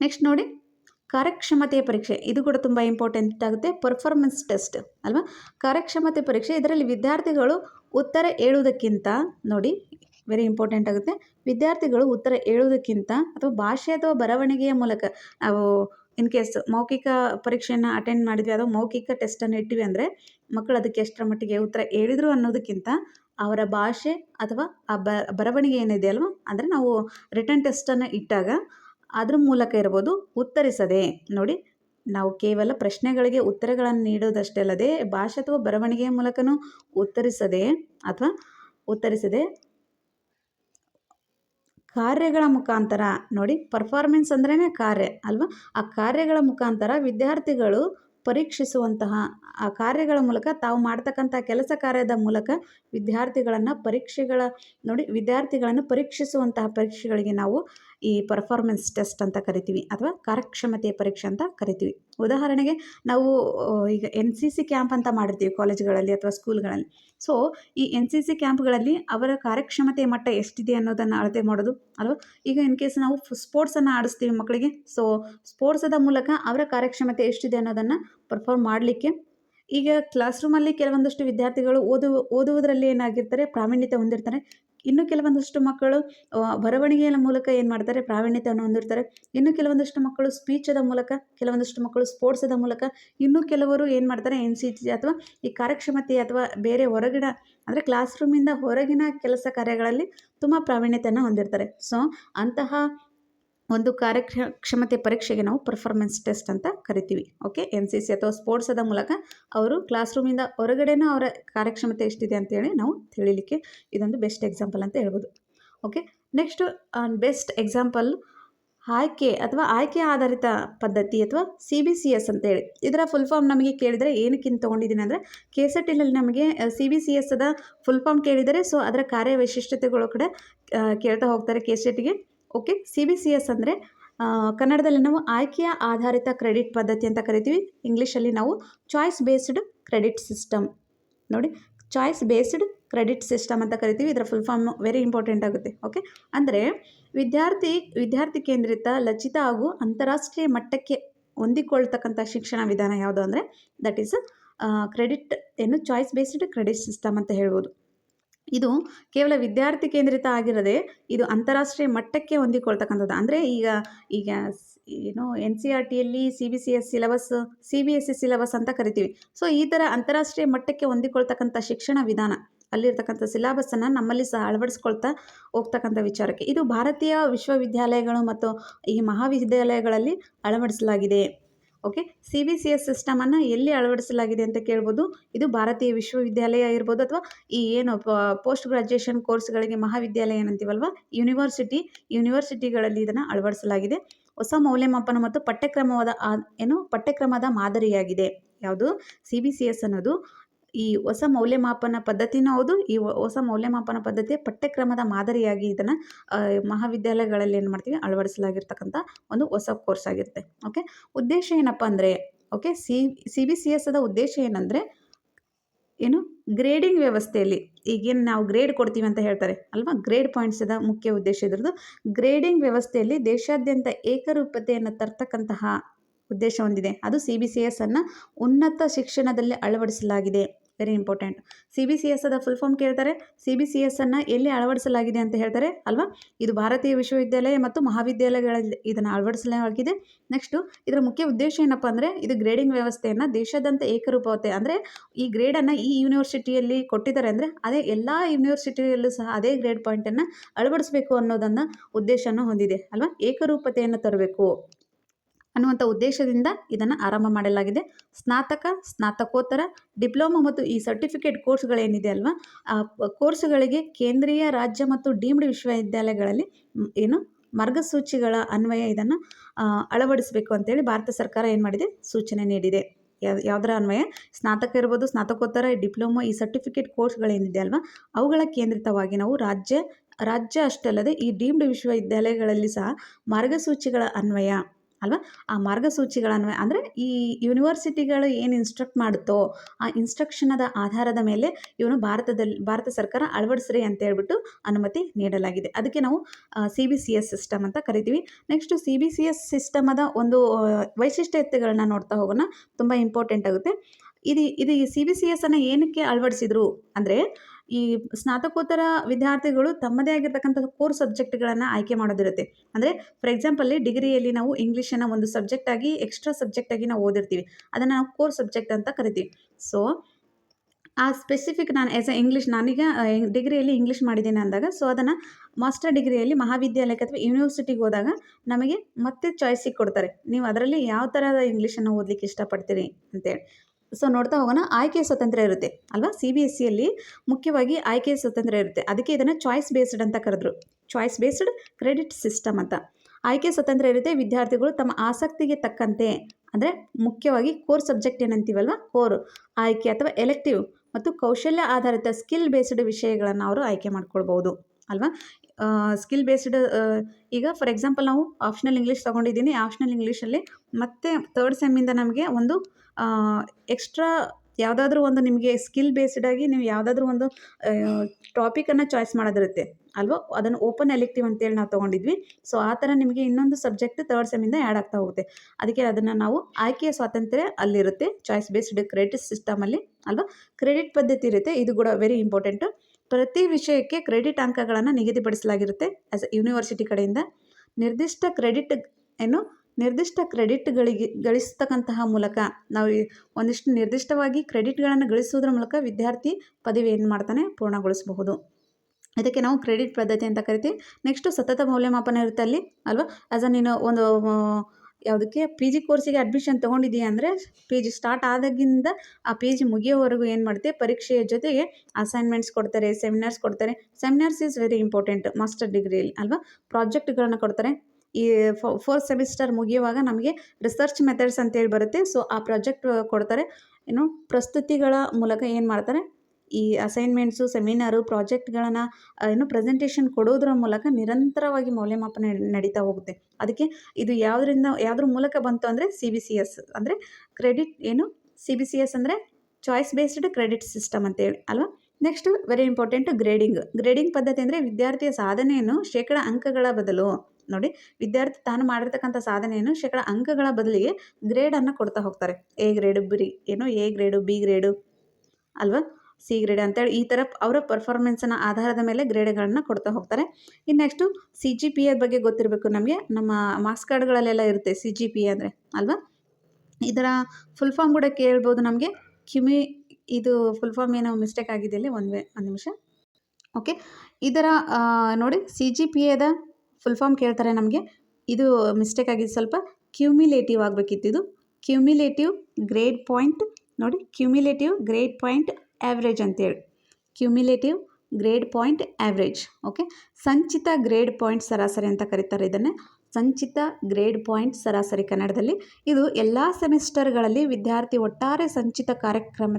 A: ನೆಕ್ಸ್ಟ್ ನೋಡಿ ಕಾರ್ಯಕ್ಷಮತೆಯ ಪರೀಕ್ಷೆ. ಇದು ಕೂಡ ತುಂಬ ಇಂಪಾರ್ಟೆಂಟ್ ಆಗುತ್ತೆ. ಪರ್ಫಾರ್ಮೆನ್ಸ್ ಟೆಸ್ಟ್ ಅಲ್ವಾ? ಕಾರ್ಯಕ್ಷಮತೆ ಪರೀಕ್ಷೆ. ಇದರಲ್ಲಿ ವಿದ್ಯಾರ್ಥಿಗಳು ಉತ್ತರ ಹೇಳುವುದಕ್ಕಿಂತ ನೋಡಿ ವೆರಿ ಇಂಪಾರ್ಟೆಂಟ್ ಆಗುತ್ತೆ. ವಿದ್ಯಾರ್ಥಿಗಳು ಉತ್ತರ ಹೇಳುವುದಕ್ಕಿಂತ ಅಥವಾ ಭಾಷೆ ಅಥವಾ ಬರವಣಿಗೆಯ ಮೂಲಕ ನಾವು ಇನ್ ಕೇಸ್ ಮೌಖಿಕ ಪರೀಕ್ಷೆಯನ್ನು ಅಟೆಂಡ್ ಮಾಡಿದ್ವಿ, ಅಥವಾ ಮೌಖಿಕ ಟೆಸ್ಟನ್ನು ಇಟ್ಟಿವಿ ಅಂದರೆ ಮಕ್ಕಳು ಅದಕ್ಕೆ ಎಷ್ಟರ ಮಟ್ಟಿಗೆ ಉತ್ತರ ಹೇಳಿದ್ರು ಅನ್ನೋದಕ್ಕಿಂತ ಅವರ ಭಾಷೆ ಅಥವಾ ಆ ಬರವಣಿಗೆ ಏನಿದೆ ಅಲ್ವಾ, ಅಂದರೆ ನಾವು ರಿಟರ್ನ್ ಟೆಸ್ಟನ್ನು ಇಟ್ಟಾಗ ಅದ್ರ ಮೂಲಕ ಇರ್ಬೋದು ಉತ್ತರಿಸದೆ. ನೋಡಿ, ನಾವು ಕೇವಲ ಪ್ರಶ್ನೆಗಳಿಗೆ ಉತ್ತರಗಳನ್ನು ನೀಡೋದಷ್ಟೇ ಅಲ್ಲದೆ ಭಾಷೆ ಅಥವಾ ಬರವಣಿಗೆಯ ಮೂಲಕನೂ ಉತ್ತರಿಸದೆ ಅಥವಾ ಉತ್ತರಿಸದೆ ಕಾರ್ಯಗಳ ಮುಖಾಂತರ ನೋಡಿ ಪರ್ಫಾರ್ಮೆನ್ಸ್ ಅಂದ್ರೇ ಕಾರ್ಯ ಅಲ್ವಾ? ಆ ಕಾರ್ಯಗಳ ಮುಖಾಂತರ ವಿದ್ಯಾರ್ಥಿಗಳು ಪರೀಕ್ಷಿಸುವಂತಹ, ಆ ಕಾರ್ಯಗಳ ಮೂಲಕ ತಾವು ಮಾಡ್ತಕ್ಕಂಥ ಕೆಲಸ ಕಾರ್ಯದ ಮೂಲಕ ವಿದ್ಯಾರ್ಥಿಗಳನ್ನು ಪರೀಕ್ಷೆಗಳ ನೋಡಿ, ವಿದ್ಯಾರ್ಥಿಗಳನ್ನು ಪರೀಕ್ಷಿಸುವಂತಹ ಪರೀಕ್ಷೆಗಳಿಗೆ ನಾವು ಈ ಪರ್ಫಾರ್ಮೆನ್ಸ್ ಟೆಸ್ಟ್ ಅಂತ ಕರಿತೀವಿ ಅಥವಾ ಕಾರ್ಯಕ್ಷಮತೆ ಪರೀಕ್ಷೆ ಅಂತ ಕರಿತೀವಿ. ಉದಾಹರಣೆಗೆ ನಾವು ಈಗ ಎನ್ ಸಿ ಸಿ ಕ್ಯಾಂಪ್ ಅಂತ ಮಾಡಿರ್ತೀವಿ ಕಾಲೇಜ್ಗಳಲ್ಲಿ ಅಥವಾ ಸ್ಕೂಲ್ಗಳಲ್ಲಿ ಸೊ ಈ ಎನ್ ಸಿ ಸಿ ಕ್ಯಾಂಪ್ಗಳಲ್ಲಿ ಅವರ ಕಾರ್ಯಕ್ಷಮತೆ ಮಟ್ಟ ಎಷ್ಟಿದೆ ಅನ್ನೋದನ್ನು ಅಳತೆ ಮಾಡೋದು. ಅಲ್ವಾ? ಈಗ ಇನ್ ಕೇಸ್ ನಾವು ಸ್ಪೋರ್ಟ್ಸನ್ನು ಆಡಿಸ್ತೀವಿ ಮಕ್ಕಳಿಗೆ ಸೊ ಸ್ಪೋರ್ಟ್ಸದ ಮೂಲಕ ಅವರ ಕಾರ್ಯಕ್ಷಮತೆ ಎಷ್ಟಿದೆ ಅನ್ನೋದನ್ನು ಪರ್ಫಾರ್ಮ್ ಮಾಡಲಿಕ್ಕೆ. ಈಗ ಕ್ಲಾಸ್ ರೂಮಲ್ಲಿ ಕೆಲವೊಂದಷ್ಟು ವಿದ್ಯಾರ್ಥಿಗಳು ಓದು, ಓದುವುದರಲ್ಲಿ ಏನಾಗಿರ್ತಾರೆ? ಪ್ರಾವೀಣ್ಯತೆ ಹೊಂದಿರ್ತಾರೆ. ಇನ್ನು ಕೆಲವೊಂದಷ್ಟು ಮಕ್ಕಳು ಬರವಣಿಗೆಯ ಮೂಲಕ ಏನು ಮಾಡ್ತಾರೆ, ಪ್ರಾವೀಣ್ಯತೆಯನ್ನು ಹೊಂದಿರ್ತಾರೆ. ಇನ್ನು ಕೆಲವೊಂದಷ್ಟು ಮಕ್ಕಳು ಸ್ಪೀಚದ ಮೂಲಕ, ಕೆಲವೊಂದಷ್ಟು ಮಕ್ಕಳು ಸ್ಪೋರ್ಟ್ಸದ ಮೂಲಕ, ಇನ್ನು ಕೆಲವರು ಏನು ಮಾಡ್ತಾರೆ ಎನ್ ಸಿ ಜಿ ಅಥವಾ ಈ ಕಾರ್ಯಕ್ಷಮತೆ ಅಥವಾ ಬೇರೆ ಹೊರಗಿನ, ಅಂದರೆ ಕ್ಲಾಸ್ ರೂಮಿಂದ ಹೊರಗಿನ ಕೆಲಸ ಕಾರ್ಯಗಳಲ್ಲಿ ತುಂಬ ಪ್ರಾವೀಣ್ಯತೆಯನ್ನು ಹೊಂದಿರ್ತಾರೆ. ಸೊ ಅಂತಹ ಒಂದು ಕಾರ್ಯಕ್ಷಮತೆ ಪರೀಕ್ಷೆಗೆ ನಾವು ಪರ್ಫಾರ್ಮೆನ್ಸ್ ಟೆಸ್ಟ್ ಅಂತ ಕರಿತೀವಿ ಓಕೆ ಎನ್ ಸಿ ಸಿ ಅಥವಾ ಸ್ಪೋರ್ಟ್ಸದ ಮೂಲಕ ಅವರು ಕ್ಲಾಸ್ ರೂಮಿಂದ ಹೊರಗಡೆನೂ ಅವರ ಕಾರ್ಯಕ್ಷಮತೆ ಎಷ್ಟಿದೆ ಅಂತೇಳಿ ನಾವು ತಿಳಿಲಿಕ್ಕೆ ಇದೊಂದು ಬೆಸ್ಟ್ ಎಕ್ಸಾಂಪಲ್ ಅಂತ ಹೇಳ್ಬೋದು ಓಕೆ ನೆಕ್ಸ್ಟು ಬೆಸ್ಟ್ ಎಕ್ಸಾಂಪಲ್ ಆಯ್ಕೆ ಅಥವಾ ಆಯ್ಕೆ ಆಧಾರಿತ ಪದ್ಧತಿ ಅಥವಾ ಸಿ ಬಿ ಸಿ ಎಸ್ ಅಂತೇಳಿ ಇದರ ಫುಲ್ ಫಾರ್ಮ್ ನಮಗೆ ಕೇಳಿದರೆ ಏನಕ್ಕಿಂತ ತೊಗೊಂಡಿದ್ದೀನಿ ಅಂದರೆ ಕೆ ಎಸ್ ನಮಗೆ ಸಿ ಬಿ ಸಿ ಎಸ್ ಅದ ಫುಲ್ ಫಾರ್ಮ್ ಕೇಳಿದರೆ ಸೊ ಅದರ ಕಾರ್ಯ ವೈಶಿಷ್ಟ್ಯತೆಗಳು ಕಡೆ ಕೇಳ್ತಾ ಹೋಗ್ತಾರೆ ಕೆ ಎಸ್ ಟಿಗೆ okay C B C S ಅಂದರೆ ಕನ್ನಡದಲ್ಲಿ ನಾವು ಆಯ್ಕೆಯ ಆಧಾರಿತ ಕ್ರೆಡಿಟ್ ಪದ್ಧತಿ ಅಂತ ಕರಿತೀವಿ. ಇಂಗ್ಲೀಷಲ್ಲಿ ನಾವು ಚಾಯ್ಸ್ ಬೇಸ್ಡ್ ಕ್ರೆಡಿಟ್ ಸಿಸ್ಟಮ್. ನೋಡಿ, ಚಾಯ್ಸ್ ಬೇಸ್ಡ್ ಕ್ರೆಡಿಟ್ ಸಿಸ್ಟಮ್ ಅಂತ ಕರಿತೀವಿ. ಇದರ ಫುಲ್ ಫಾರ್ಮ್ ವೆರಿ ಇಂಪಾರ್ಟೆಂಟ್ ಆಗುತ್ತೆ. ಓಕೆ, ಅಂದರೆ ವಿದ್ಯಾರ್ಥಿ ವಿದ್ಯಾರ್ಥಿ ಕೇಂದ್ರಿತ, ಲಚಿತ ಹಾಗೂ ಅಂತಾರಾಷ್ಟ್ರೀಯ ಮಟ್ಟಕ್ಕೆ ಹೊಂದಿಕೊಳ್ತಕ್ಕಂಥ ಶಿಕ್ಷಣ ವಿಧಾನ ಯಾವುದು ಅಂದರೆ ದಟ್ ಈಸ್ ಕ್ರೆಡಿಟ್ ಏನು ಚಾಯ್ಸ್ ಬೇಸ್ಡ್ ಕ್ರೆಡಿಟ್ ಸಿಸ್ಟಮ್ ಅಂತ ಹೇಳ್ಬೋದು. ಇದು ಕೇವಲ ವಿದ್ಯಾರ್ಥಿ ಕೇಂದ್ರಿತ ಆಗಿರದೆ ಇದು ಅಂತಾರಾಷ್ಟ್ರೀಯ ಮಟ್ಟಕ್ಕೆ ಹೊಂದಿಕೊಳ್ತಕ್ಕಂಥದ್ದು. ಅಂದರೆ ಈಗ ಈಗ ಏನು N C R ಟಿಯಲ್ಲಿ C B C S syllabus C B S C syllabus ಅಂತ ಕರಿತೀವಿ. ಸೊ ಈ ಥರ ಅಂತಾರಾಷ್ಟ್ರೀಯ ಮಟ್ಟಕ್ಕೆ ಹೊಂದಿಕೊಳ್ತಕ್ಕಂಥ ಶಿಕ್ಷಣ ವಿಧಾನ ಅಲ್ಲಿರ್ತಕ್ಕಂಥ ಸಿಲೆಬಸ್ಸನ್ನು ನಮ್ಮಲ್ಲಿ ಸಹ ಅಳವಡಿಸ್ಕೊಳ್ತಾ ಹೋಗ್ತಕ್ಕಂಥ ವಿಚಾರಕ್ಕೆ. ಇದು ಭಾರತೀಯ ವಿಶ್ವವಿದ್ಯಾಲಯಗಳು ಮತ್ತು ಈ ಮಹಾವಿದ್ಯಾಲಯಗಳಲ್ಲಿ ಅಳವಡಿಸಲಾಗಿದೆ. Okay? C B C S ಸಿಸ್ಟಮನ್ನು ಎಲ್ಲಿ ಅಳವಡಿಸಲಾಗಿದೆ ಅಂತ ಕೇಳ್ಬೋದು. ಇದು ಭಾರತೀಯ ವಿಶ್ವವಿದ್ಯಾಲಯ ಇರ್ಬೋದು ಅಥವಾ ಈ ಏನು ಪೋಸ್ಟ್ ಗ್ರಾಜ್ಯುಯೇಷನ್ ಕೋರ್ಸ್ಗಳಿಗೆ ಮಹಾವಿದ್ಯಾಲಯ ಏನಂತೀವಲ್ವ? ಯೂನಿವರ್ಸಿಟಿ ಯೂನಿವರ್ಸಿಟಿಗಳಲ್ಲಿ ಇದನ್ನು ಅಳವಡಿಸಲಾಗಿದೆ. ಹೊಸ ಮೌಲ್ಯಮಾಪನ ಮತ್ತು ಪಠ್ಯಕ್ರಮವಾದ ಏನು ಪಠ್ಯಕ್ರಮದ ಮಾದರಿಯಾಗಿದೆ. ಯಾವುದು? ಸಿ ಬಿ ಸಿ ಎಸ್ ಅನ್ನೋದು. ಈ ಹೊಸ ಮೌಲ್ಯಮಾಪನ ಪದ್ಧತಿನೂ ಹೌದು, ಈ ಹೊಸ ಮೌಲ್ಯಮಾಪನ ಪದ್ಧತಿಯ ಪಠ್ಯಕ್ರಮದ ಮಾದರಿಯಾಗಿ ಇದನ್ನು ಮಹಾವಿದ್ಯಾಲಯಗಳಲ್ಲಿ ಏನು ಮಾಡ್ತೀವಿ? ಅಳವಡಿಸಲಾಗಿರ್ತಕ್ಕಂಥ ಒಂದು ಹೊಸ ಕೋರ್ಸ್ ಆಗಿರುತ್ತೆ. ಓಕೆ? ಉದ್ದೇಶ ಏನಪ್ಪ ಅಂದರೆ, okay? C C B C S ಉದ್ದೇಶ ಏನಂದರೆ, ಏನು? ಗ್ರೇಡಿಂಗ್ ವ್ಯವಸ್ಥೆಯಲ್ಲಿ, ಈಗೇನು ನಾವು ಗ್ರೇಡ್ ಕೊಡ್ತೀವಿ ಅಂತ ಹೇಳ್ತಾರೆ, ಅಲ್ವಾ? ಗ್ರೇಡ್ ಪಾಯಿಂಟ್ಸದ ಮುಖ್ಯ ಉದ್ದೇಶ ಇದ್ರದ್ದು. ಗ್ರೇಡಿಂಗ್ ವ್ಯವಸ್ಥೆಯಲ್ಲಿ ದೇಶಾದ್ಯಂತ ಏಕರೂಪತೆಯನ್ನು ತರ್ತಕ್ಕಂತಹ ಉದ್ದೇಶ ಹೊಂದಿದೆ. ಅದು ಸಿ ಬಿ ಸಿ ಎಸ್ ಅನ್ನು ಉನ್ನತ ಶಿಕ್ಷಣದಲ್ಲಿ ಅಳವಡಿಸಲಾಗಿದೆ. Very important C B C S ಅದ ಫುಲ್ ಫಾರ್ಮ್ ಕೇಳ್ತಾರೆ. ಸಿ ಬಿ ಸಿ ಎಸ್ ಅನ್ನು ಎಲ್ಲಿ ಅಳವಡಿಸಲಾಗಿದೆ ಅಂತ ಹೇಳ್ತಾರೆ ಅಲ್ವಾ? ಇದು ಭಾರತೀಯ ವಿಶ್ವವಿದ್ಯಾಲಯ ಮತ್ತು ಮಹಾವಿದ್ಯಾಲಯಗಳಲ್ಲಿ ಇದನ್ನು ಅಳವಡಿಸಲಾಗಿದೆ. ನೆಕ್ಸ್ಟು ಇದರ ಮುಖ್ಯ ಉದ್ದೇಶ ಏನಪ್ಪ ಅಂದರೆ ಇದು ಗ್ರೇಡಿಂಗ್ ವ್ಯವಸ್ಥೆಯನ್ನು ದೇಶಾದ್ಯಂತ ಏಕರೂಪತೆ ಅಂದರೆ ಈ ಗ್ರೇಡನ್ನು ಈ ಯೂನಿವರ್ಸಿಟಿಯಲ್ಲಿ ಕೊಟ್ಟಿದ್ದಾರೆ ಅಂದರೆ ಅದೇ ಎಲ್ಲ ಯೂನಿವರ್ಸಿಟಿಯಲ್ಲೂ ಸಹ ಅದೇ ಗ್ರೇಡ್ ಪಾಯಿಂಟನ್ನು ಅಳವಡಿಸಬೇಕು ಅನ್ನೋದನ್ನು ಉದ್ದೇಶನ ಹೊಂದಿದೆ. ಅಲ್ವಾ? ಏಕರೂಪತೆಯನ್ನು ತರಬೇಕು. ಅನ್ನುವಂಥ ಉದ್ದೇಶದಿಂದ ಇದನ್ನು ಆರಂಭ ಮಾಡಲಾಗಿದೆ. ಸ್ನಾತಕ, ಸ್ನಾತಕೋತ್ತರ, ಡಿಪ್ಲೊಮಾ ಮತ್ತು ಈ ಸರ್ಟಿಫಿಕೇಟ್ ಕೋರ್ಸ್ಗಳೇನಿದೆ ಅಲ್ವಾ? ಆ ಕೋರ್ಸ್ಗಳಿಗೆ ಕೇಂದ್ರೀಯ, ರಾಜ್ಯ ಮತ್ತು ಡೀಮ್ಡ್ ವಿಶ್ವವಿದ್ಯಾಲಯಗಳಲ್ಲಿ ಏನು ಮಾರ್ಗಸೂಚಿಗಳ ಅನ್ವಯ ಇದನ್ನು ಅಳವಡಿಸಬೇಕು ಅಂತೇಳಿ ಭಾರತ ಸರ್ಕಾರ ಏನು ಮಾಡಿದೆ? ಸೂಚನೆ ನೀಡಿದೆ. ಯಾವ, ಯಾವುದರ ಅನ್ವಯ? ಸ್ನಾತಕ ಇರ್ಬೋದು, ಸ್ನಾತಕೋತ್ತರ, ಡಿಪ್ಲೊಮಾ ಈ ಸರ್ಟಿಫಿಕೇಟ್ ಕೋರ್ಸ್ಗಳೇನಿದೆ ಅಲ್ವಾ? ಅವುಗಳ ಕೇಂದ್ರಿತವಾಗಿ ನಾವು ರಾಜ್ಯ ರಾಜ್ಯ ಅಷ್ಟಲ್ಲದೆ ಈ ಡೀಮ್ಡ್ ವಿಶ್ವವಿದ್ಯಾಲಯಗಳಲ್ಲಿ ಸಹ ಮಾರ್ಗಸೂಚಿಗಳ ಅನ್ವಯ ಅಲ್ವಾ? ಆ ಮಾರ್ಗಸೂಚಿಗಳನ್ನು ಅಂದರೆ ಈ ಯೂನಿವರ್ಸಿಟಿಗಳು ಏನು ಇನ್ಸ್ಟ್ರಕ್ಟ್ ಮಾಡುತ್ತೋ ಆ ಇನ್ಸ್ಟ್ರಕ್ಷನದ ಆಧಾರದ ಮೇಲೆ ಇವನು ಭಾರತದಲ್ಲಿ ಭಾರತ ಸರ್ಕಾರ ಅಳವಡಿಸ್ರಿ ಅಂತ ಹೇಳ್ಬಿಟ್ಟು ಅನುಮತಿ ನೀಡಲಾಗಿದೆ. ಅದಕ್ಕೆ ನಾವು C B C S system ಅಂತ ಕರಿತೀವಿ. Next C B C S ಸಿಸ್ಟಮದ ಒಂದು ವೈಶಿಷ್ಟ್ಯತೆಗಳನ್ನ ನೋಡ್ತಾ ಹೋಗೋಣ. ತುಂಬ ಇಂಪಾರ್ಟೆಂಟ್ ಆಗುತ್ತೆ. ಇದು ಇದು ಈ ಸಿ ಬಿ ಸಿ ಎಸ್ ಅನ್ನು ಏನಕ್ಕೆ ಅಳವಡಿಸಿದ್ರು ಅಂದರೆ ಈ ಸ್ನಾತಕೋತ್ತರ ವಿದ್ಯಾರ್ಥಿಗಳು ತಮ್ಮದೇ ಆಗಿರ್ತಕ್ಕಂಥ ಕೋರ್ ಸಬ್ಜೆಕ್ಟ್ಗಳನ್ನು ಆಯ್ಕೆ ಮಾಡೋದಿರುತ್ತೆ. ಅಂದರೆ ಫಾರ್ ಎಕ್ಸಾಂಪಲ್ಲಿ ಡಿಗ್ರಿಯಲ್ಲಿ ನಾವು ಇಂಗ್ಲೀಷನ್ನು ಒಂದು ಸಬ್ಜೆಕ್ಟ್ ಆಗಿ ಎಕ್ಸ್ಟ್ರಾ ಸಬ್ಜೆಕ್ಟ್ ಆಗಿ ನಾವು ಓದಿರ್ತೀವಿ. ಅದನ್ನು ನಾವು ಕೋರ್ ಸಬ್ಜೆಕ್ಟ್ ಅಂತ ಕರಿತೀವಿ. ಸೊ ಆ ಸ್ಪೆಸಿಫಿಕ್ ನಾನು ಆ್ಯಸ್ ಎ ಇಂಗ್ಲೀಷ್ ನಾನೀಗ ಡಿಗ್ರಿಯಲ್ಲಿ ಇಂಗ್ಲೀಷ್ ಮಾಡಿದ್ದೀನಿ ಅಂದಾಗ ಸೊ ಅದನ್ನು ಮಾಸ್ಟರ್ ಡಿಗ್ರಿಯಲ್ಲಿ ಮಹಾವಿದ್ಯಾಲಯಕ್ಕೆ ಅಥವಾ ಯೂನಿವರ್ಸಿಟಿಗೆ ಹೋದಾಗ ನಮಗೆ ಮತ್ತೆ ಚಾಯ್ಸಿಗೆ ಕೊಡ್ತಾರೆ. ನೀವು ಅದರಲ್ಲಿ ಯಾವ ಥರದ ಇಂಗ್ಲೀಷನ್ನು ಓದಲಿಕ್ಕೆ ಇಷ್ಟಪಡ್ತೀರಿ ಅಂತೇಳಿ. ಸೊ ನೋಡ್ತಾ ಹೋಗೋಣ. ಆಯ್ಕೆ ಸ್ವತಂತ್ರ ಇರುತ್ತೆ. ಅಲ್ವಾ? ಸಿ ಬಿ ಎಸ್ ಸಿಯಲ್ಲಿ ಮುಖ್ಯವಾಗಿ ಆಯ್ಕೆ ಸ್ವತಂತ್ರ ಇರುತ್ತೆ. ಅದಕ್ಕೆ ಇದನ್ನು ಚಾಯ್ಸ್ ಬೇಸ್ಡ್ ಅಂತ ಕರೆದ್ರು. ಚಾಯ್ಸ್ ಬೇಸ್ಡ್ ಕ್ರೆಡಿಟ್ ಸಿಸ್ಟಮ್ ಅಂತ. ಆಯ್ಕೆ ಸ್ವತಂತ್ರ ಇರುತ್ತೆ. ವಿದ್ಯಾರ್ಥಿಗಳು ತಮ್ಮ ಆಸಕ್ತಿಗೆ ತಕ್ಕಂತೆ. ಅಂದರೆ ಮುಖ್ಯವಾಗಿ ಕೋರ್ ಸಬ್ಜೆಕ್ಟ್ ಏನಂತೀವಲ್ವ? ಕೋರ್ ಆಯ್ಕೆ ಅಥವಾ ಎಲೆಕ್ಟಿವ್ ಮತ್ತು ಕೌಶಲ್ಯ ಆಧಾರಿತ ಸ್ಕಿಲ್ ಬೇಸ್ಡ್ ವಿಷಯಗಳನ್ನು ಅವರು ಆಯ್ಕೆ ಮಾಡ್ಕೊಳ್ಬೋದು ಅಲ್ವಾ? ಸ್ಕಿಲ್ ಬೇಸ್ಡ್ ಈಗ ಫಾರ್ ಎಕ್ಸಾಂಪಲ್ ನಾವು ಆಪ್ಷನಲ್ ಇಂಗ್ಲೀಷ್ ತೊಗೊಂಡಿದ್ದೀನಿ ಆಪ್ಷನಲ್ ಇಂಗ್ಲೀಷಲ್ಲಿ ಮತ್ತೆ ತರ್ಡ್ ಸೆಮ್ಮಿಂದ ನಮಗೆ ಒಂದು ಎಕ್ಸ್ಟ್ರಾ ಯಾವುದಾದ್ರೂ ಒಂದು ನಿಮಗೆ ಸ್ಕಿಲ್ ಬೇಸ್ಡಾಗಿ ನೀವು ಯಾವುದಾದ್ರೂ ಒಂದು ಟಾಪಿಕನ್ನು ಚಾಯ್ಸ್ ಮಾಡೋದಿರುತ್ತೆ. ಅಲ್ವಾ? ಅದನ್ನು ಓಪನ್ ಎಲೆಕ್ಟಿವ್ ಅಂತೇಳಿ ನಾವು ತೊಗೊಂಡಿದ್ವಿ. ಸೊ ಆ ಥರ ನಿಮಗೆ ಇನ್ನೊಂದು ಸಬ್ಜೆಕ್ಟ್ ತರ್ಡ್ ಸೆಮ್ಮಿಂದ ಆ್ಯಡ್ ಆಗ್ತಾ ಹೋಗುತ್ತೆ. ಅದಕ್ಕೆ ಅದನ್ನು ನಾವು ಆಯ್ಕೆಯ ಸ್ವಾತಂತ್ರ್ಯ ಅಲ್ಲಿರುತ್ತೆ. ಚಾಯ್ಸ್ ಬೇಸ್ಡ್ ಕ್ರೆಡಿಟ್ ಸಿಸ್ಟಮಲ್ಲಿ ಅಲ್ವಾ? ಕ್ರೆಡಿಟ್ ಪದ್ಧತಿ ಇರುತ್ತೆ. ಇದು ಕೂಡ ವೆರಿ ಇಂಪಾರ್ಟೆಂಟು ಪ್ರತಿ ವಿಷಯಕ್ಕೆ ಕ್ರೆಡಿಟ್ ಅಂಕಗಳನ್ನು ನಿಗದಿಪಡಿಸಲಾಗಿರುತ್ತೆ ಆ್ಯಸ್ ಯೂನಿವರ್ಸಿಟಿ ಕಡೆಯಿಂದ. ನಿರ್ದಿಷ್ಟ ಕ್ರೆಡಿಟ್ ಏನು, ನಿರ್ದಿಷ್ಟ ಕ್ರೆಡಿಟ್ಗಳಿಗೆ ಗಳಿಸ್ತಕ್ಕಂತಹ ಮೂಲಕ ನಾವು ಒಂದಿಷ್ಟು ನಿರ್ದಿಷ್ಟವಾಗಿ ಕ್ರೆಡಿಟ್ಗಳನ್ನು ಗಳಿಸುವುದರ ಮೂಲಕ ವಿದ್ಯಾರ್ಥಿ ಪದವಿ ಏನು ಮಾಡ್ತಾನೆ, ಪೂರ್ಣಗೊಳಿಸಬಹುದು. ಇದಕ್ಕೆ ನಾವು ಕ್ರೆಡಿಟ್ ಪದ್ಧತಿ ಅಂತ ಕರಿತೀವಿ. ನೆಕ್ಸ್ಟು ಸತತ ಮೌಲ್ಯಮಾಪನ ಇರುತ್ತೆ ಅಲ್ಲಿ, ಅಲ್ವಾ? ಆಸ್ ಅ ನೀನು ಒಂದು ಯಾವುದಕ್ಕೆ ಪಿ ಜಿ ಕೋರ್ಸಿಗೆ ಅಡ್ಮಿಷನ್ ತೊಗೊಂಡಿದ್ದೀಯ ಅಂದರೆ ಪಿ ಜಿ ಸ್ಟಾರ್ಟ್ ಆದಾಗಿಂದ ಆ ಪಿ ಜಿ ಮುಗಿಯೋವರೆಗೂ ಏನು ಮಾಡುತ್ತೆ ಪರೀಕ್ಷೆಯ ಜೊತೆಗೆ ಅಸೈನ್ಮೆಂಟ್ಸ್ ಕೊಡ್ತಾರೆ ಸೆಮಿನಾರ್ಸ್ ಕೊಡ್ತಾರೆ. Seminars is very important master ಡಿಗ್ರಿಯಲ್ಲಿ ಅಲ್ವಾ? ಪ್ರಾಜೆಕ್ಟ್ಗಳನ್ನ ಕೊಡ್ತಾರೆ. ಈ ಫೋರ್ತ್ ಸೆಮಿಸ್ಟರ್ ಮುಗಿಯುವಾಗ ನಮಗೆ ರಿಸರ್ಚ್ ಮೆಥಡ್ಸ್ ಅಂತೇಳಿ ಬರುತ್ತೆ. ಸೊ ಆ ಪ್ರಾಜೆಕ್ಟ್ ಕೊಡ್ತಾರೆ. ಏನು ಪ್ರಸ್ತುತಿಗಳ ಮೂಲಕ ಏನು ಮಾಡ್ತಾರೆ? ಈ ಅಸೈನ್ಮೆಂಟ್ಸು ಸೆಮಿನಾರು ಪ್ರಾಜೆಕ್ಟ್ಗಳನ್ನು ಏನು ಪ್ರೆಸೆಂಟೇಷನ್ ಕೊಡೋದ್ರ ಮೂಲಕ ನಿರಂತರವಾಗಿ ಮೌಲ್ಯಮಾಪನ ನಡ್- ನಡೀತಾ ಹೋಗುತ್ತೆ. ಅದಕ್ಕೆ ಇದು ಯಾವುದರಿಂದ, ಯಾವುದ್ರ ಮೂಲಕ ಬಂತು ಅಂದರೆ ಸಿ ಬಿ ಸಿ ಎಸ್ ಅಂದರೆ ಕ್ರೆಡಿಟ್ ಏನು? ಸಿ ಬಿ ಸಿ ಎಸ್ ಅಂದರೆ ಚಾಯ್ಸ್ ಬೇಸ್ಡ್ ಕ್ರೆಡಿಟ್ ಸಿಸ್ಟಮ್ ಅಂತೇಳಿ ಅಲ್ವಾ? Next very important grading grading ಪದ್ಧತಿ ಅಂದರೆ ವಿದ್ಯಾರ್ಥಿಯ ಸಾಧನೆಯನ್ನು ಶೇಕಡ ಅಂಕಗಳ ಬದಲು, ನೋಡಿ, ವಿದ್ಯಾರ್ಥಿ ತಾನು ಮಾಡಿರ್ತಕ್ಕಂಥ ಸಾಧನೆಯನ್ನು ಶೇಕಡ ಅಂಕಗಳ ಬದಲಿಗೆ ಗ್ರೇಡನ್ನು ಕೊಡ್ತಾ ಹೋಗ್ತಾರೆ. ಎ ಗ್ರೇಡು ಬಿ ಏನು? ಎ ಗ್ರೇಡು ಬಿ ಗ್ರೇಡು ಅಲ್ವಾ? ಸಿ ಗ್ರೇಡ್ ಅಂತೇಳಿ ಈ ಥರ ಅವರ ಪರ್ಫಾರ್ಮೆನ್ಸನ್ನ ಆಧಾರದ ಮೇಲೆ ಗ್ರೇಡ್ಗಳನ್ನ ಕೊಡ್ತಾ ಹೋಗ್ತಾರೆ. ಇನ್ನು next C G P A ಬಗ್ಗೆ ಗೊತ್ತಿರಬೇಕು ನಮಗೆ. ನಮ್ಮ ಮಾರ್ಕ್ಸ್ ಕಾರ್ಡ್ಗಳಲ್ಲೆಲ್ಲ ಇರುತ್ತೆ ಸಿ ಜಿ ಪಿ ಎ ಅಂದರೆ ಅಲ್ವಾ? ಇದರ ಫುಲ್ ಫಾರ್ಮ್ ಕೂಡ ಕೇಳ್ಬೋದು ನಮಗೆ. ಕ್ಯುಮಿ ಇದು ಫುಲ್ ಫಾರ್ಮ್ ಏನೋ ಮಿಸ್ಟೇಕ್ ಆಗಿದೆ ಇಲ್ಲಿ. ಒಂದು ವೇ, ಒಂದು ನಿಮಿಷ. ಓಕೆ ಇದರ ನೋಡಿ ಸಿ ಜಿ ಪಿ ಎದ ಫುಲ್ ಫಾರ್ಮ್ ಕೇಳ್ತಾರೆ ನಮಗೆ. ಇದು ಮಿಸ್ಟೇಕ್ ಆಗಿದೆ ಸ್ವಲ್ಪ. ಕ್ಯುಮಿಲೇಟಿವ್ ಆಗಬೇಕಿತ್ತು ಇದು. ಕ್ಯುಮಿಲೇಟಿವ್ ಗ್ರೇಡ್ ಪಾಯಿಂಟ್ ನೋಡಿ ಕ್ಯುಮಿಲೇಟಿವ್ ಗ್ರೇಡ್ ಪಾಯಿಂಟ್ ಆ್ಯಾವ್ರೇಜ್ ಅಂತೇಳಿ. Cumulative grade point average okay ಸಂಚಿತ ಗ್ರೇಡ್ ಪಾಯಿಂಟ್ ಸರಾಸರಿ ಅಂತ ಕರೀತಾರೆ ಇದನ್ನು. ಸಂಚಿತ ಗ್ರೇಡ್ ಪಾಯಿಂಟ್ ಸರಾಸರಿ ಕನ್ನಡದಲ್ಲಿ. ಇದು ಎಲ್ಲ ಸೆಮಿಸ್ಟರ್ಗಳಲ್ಲಿ ವಿದ್ಯಾರ್ಥಿ ಒಟ್ಟಾರೆ ಸಂಚಿತ ಕಾರ್ಯಕ್ರಮ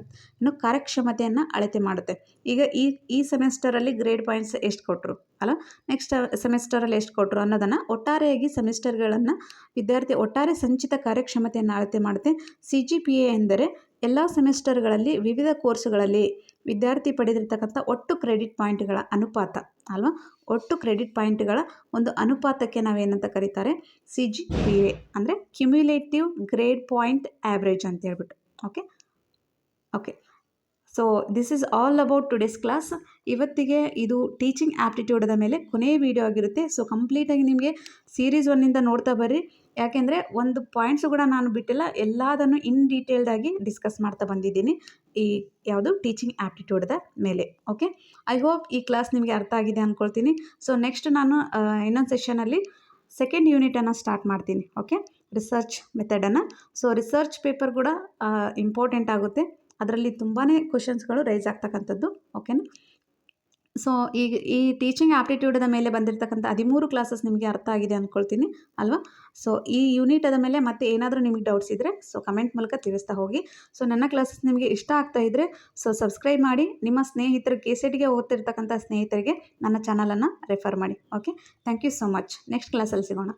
A: ಕಾರ್ಯಕ್ಷಮತೆಯನ್ನು ಅಳತೆ ಮಾಡುತ್ತೆ. ಈಗ ಈ ಈ ಸೆಮಿಸ್ಟರಲ್ಲಿ ಗ್ರೇಡ್ ಪಾಯಿಂಟ್ಸ್ ಎಷ್ಟು ಕೊಟ್ಟರು ಅಲ್ಲ ನೆಕ್ಸ್ಟ್ ಸೆಮಿಸ್ಟರಲ್ಲಿ ಎಷ್ಟು ಕೊಟ್ಟರು ಅನ್ನೋದನ್ನು ಒಟ್ಟಾರೆಯಾಗಿ ಸೆಮಿಸ್ಟರ್ಗಳನ್ನು ವಿದ್ಯಾರ್ಥಿ ಒಟ್ಟಾರೆ ಸಂಚಿತ ಕಾರ್ಯಕ್ಷಮತೆಯನ್ನು ಅಳತೆ ಮಾಡುತ್ತೆ. ಸಿ ಜಿ ಪಿ ಎ ಎಂದರೆ ಎಲ್ಲ ಸೆಮಿಸ್ಟರ್ಗಳಲ್ಲಿ ವಿವಿಧ ಕೋರ್ಸ್ಗಳಲ್ಲಿ ವಿದ್ಯಾರ್ಥಿ ಪಡೆದಿರ್ತಕ್ಕಂಥ ಒಟ್ಟು ಕ್ರೆಡಿಟ್ ಪಾಯಿಂಟ್ಗಳ ಅನುಪಾತ, ಅಲ್ವಾ? ಒಟ್ಟು ಕ್ರೆಡಿಟ್ ಪಾಯಿಂಟ್ಗಳ ಒಂದು ಅನುಪಾತಕ್ಕೆ ನಾವೇನಂತ ಕರೀತಾರೆ? ಸಿ ಜಿ ಪಿ ಎ ಅಂದರೆ ಕ್ಯುಮ್ಯುಲೇಟಿವ್ ಗ್ರೇಡ್ ಪಾಯಿಂಟ್ ಆ್ಯಾವ್ರೇಜ್ ಅಂತ ಹೇಳ್ಬಿಟ್ಟು okay okay so this is all about today's class ಇವತ್ತಿಗೆ ಇದು ಟೀಚಿಂಗ್ ಆ್ಯಪ್ಟಿಟ್ಯೂಡದ ಮೇಲೆ ಕೊನೆಯ ವಿಡಿಯೋ ಆಗಿರುತ್ತೆ. ಸೊ ಕಂಪ್ಲೀಟಾಗಿ ನಿಮಗೆ ಸೀರೀಸ್ ಒನ್ನಿಂದ ನೋಡ್ತಾ ಬರ್ರಿ. ಯಾಕೆಂದರೆ ಒಂದು ಪಾಯಿಂಟ್ಸು ಕೂಡ ನಾನು ಬಿಟ್ಟಿಲ್ಲ. ಎಲ್ಲದನ್ನು ಇನ್ ಡೀಟೇಲ್ಡಾಗಿ ಡಿಸ್ಕಸ್ ಮಾಡ್ತಾ ಬಂದಿದ್ದೀನಿ ಈ ಯಾವುದು ಟೀಚಿಂಗ್ ಆ್ಯಪ್ಟಿಟ್ಯೂಡ್ದ ಮೇಲೆ. ಓಕೆ ಐ ಹೋಪ್ ಈ ಕ್ಲಾಸ್ ನಿಮಗೆ ಅರ್ಥ ಆಗಿದೆ ಅಂದ್ಕೊಳ್ತೀನಿ ಸೊ ನೆಕ್ಸ್ಟ್ ನಾನು ಇನ್ನೊಂದು ಸೆಷನಲ್ಲಿ ಸೆಕೆಂಡ್ ಯೂನಿಟನ್ನು ಸ್ಟಾರ್ಟ್ ಮಾಡ್ತೀನಿ. ಓಕೆ ರಿಸರ್ಚ್ ಮೆಥಡನ್ನು ಸೊ ರಿಸರ್ಚ್ ಪೇಪರ್ ಕೂಡ ಇಂಪಾರ್ಟೆಂಟ್ ಆಗುತ್ತೆ. ಅದರಲ್ಲಿ ತುಂಬಾ ಕ್ವಶನ್ಸ್ಗಳು ರೈಸ್ ಆಗ್ತಕ್ಕಂಥದ್ದು ಓಕೆನಾ ಸೊ ಈಗ ಈ ಟೀಚಿಂಗ್ ಆ್ಯಪ್ಟಿಟ್ಯೂಡದ ಮೇಲೆ ಬಂದಿರತಕ್ಕಂಥ ಹದಿಮೂರು ಕ್ಲಾಸಸ್ ನಿಮಗೆ ಅರ್ಥ ಆಗಿದೆ ಅಂದ್ಕೊಳ್ತೀನಿ ಅಲ್ವಾ? ಸೊ ಈ ಯೂನಿಟ್ ಅದ ಮೇಲೆ ಮತ್ತೆ ಏನಾದರೂ ನಿಮಗೆ ಡೌಟ್ಸ್ ಇದ್ದರೆ ಸೊ ಕಮೆಂಟ್ ಮೂಲಕ ತಿಳಿಸ್ತಾ ಹೋಗಿ. ಸೊ ನನ್ನ ಕ್ಲಾಸಸ್ ನಿಮಗೆ ಇಷ್ಟ ಆಗ್ತಾ ಇದ್ದರೆ ಸೊ ಸಬ್ಸ್ಕ್ರೈಬ್ ಮಾಡಿ, ನಿಮ್ಮ ಸ್ನೇಹಿತರು ಕೆ ಸೆಟ್ಗೆ ಓದ್ತಿರ್ತಕ್ಕಂಥ ಸ್ನೇಹಿತರಿಗೆ ನನ್ನ ಚಾನಲನ್ನು ರೆಫರ್ ಮಾಡಿ okay thank you so much next ಕ್ಲಾಸಲ್ಲಿ ಸಿಗೋಣ.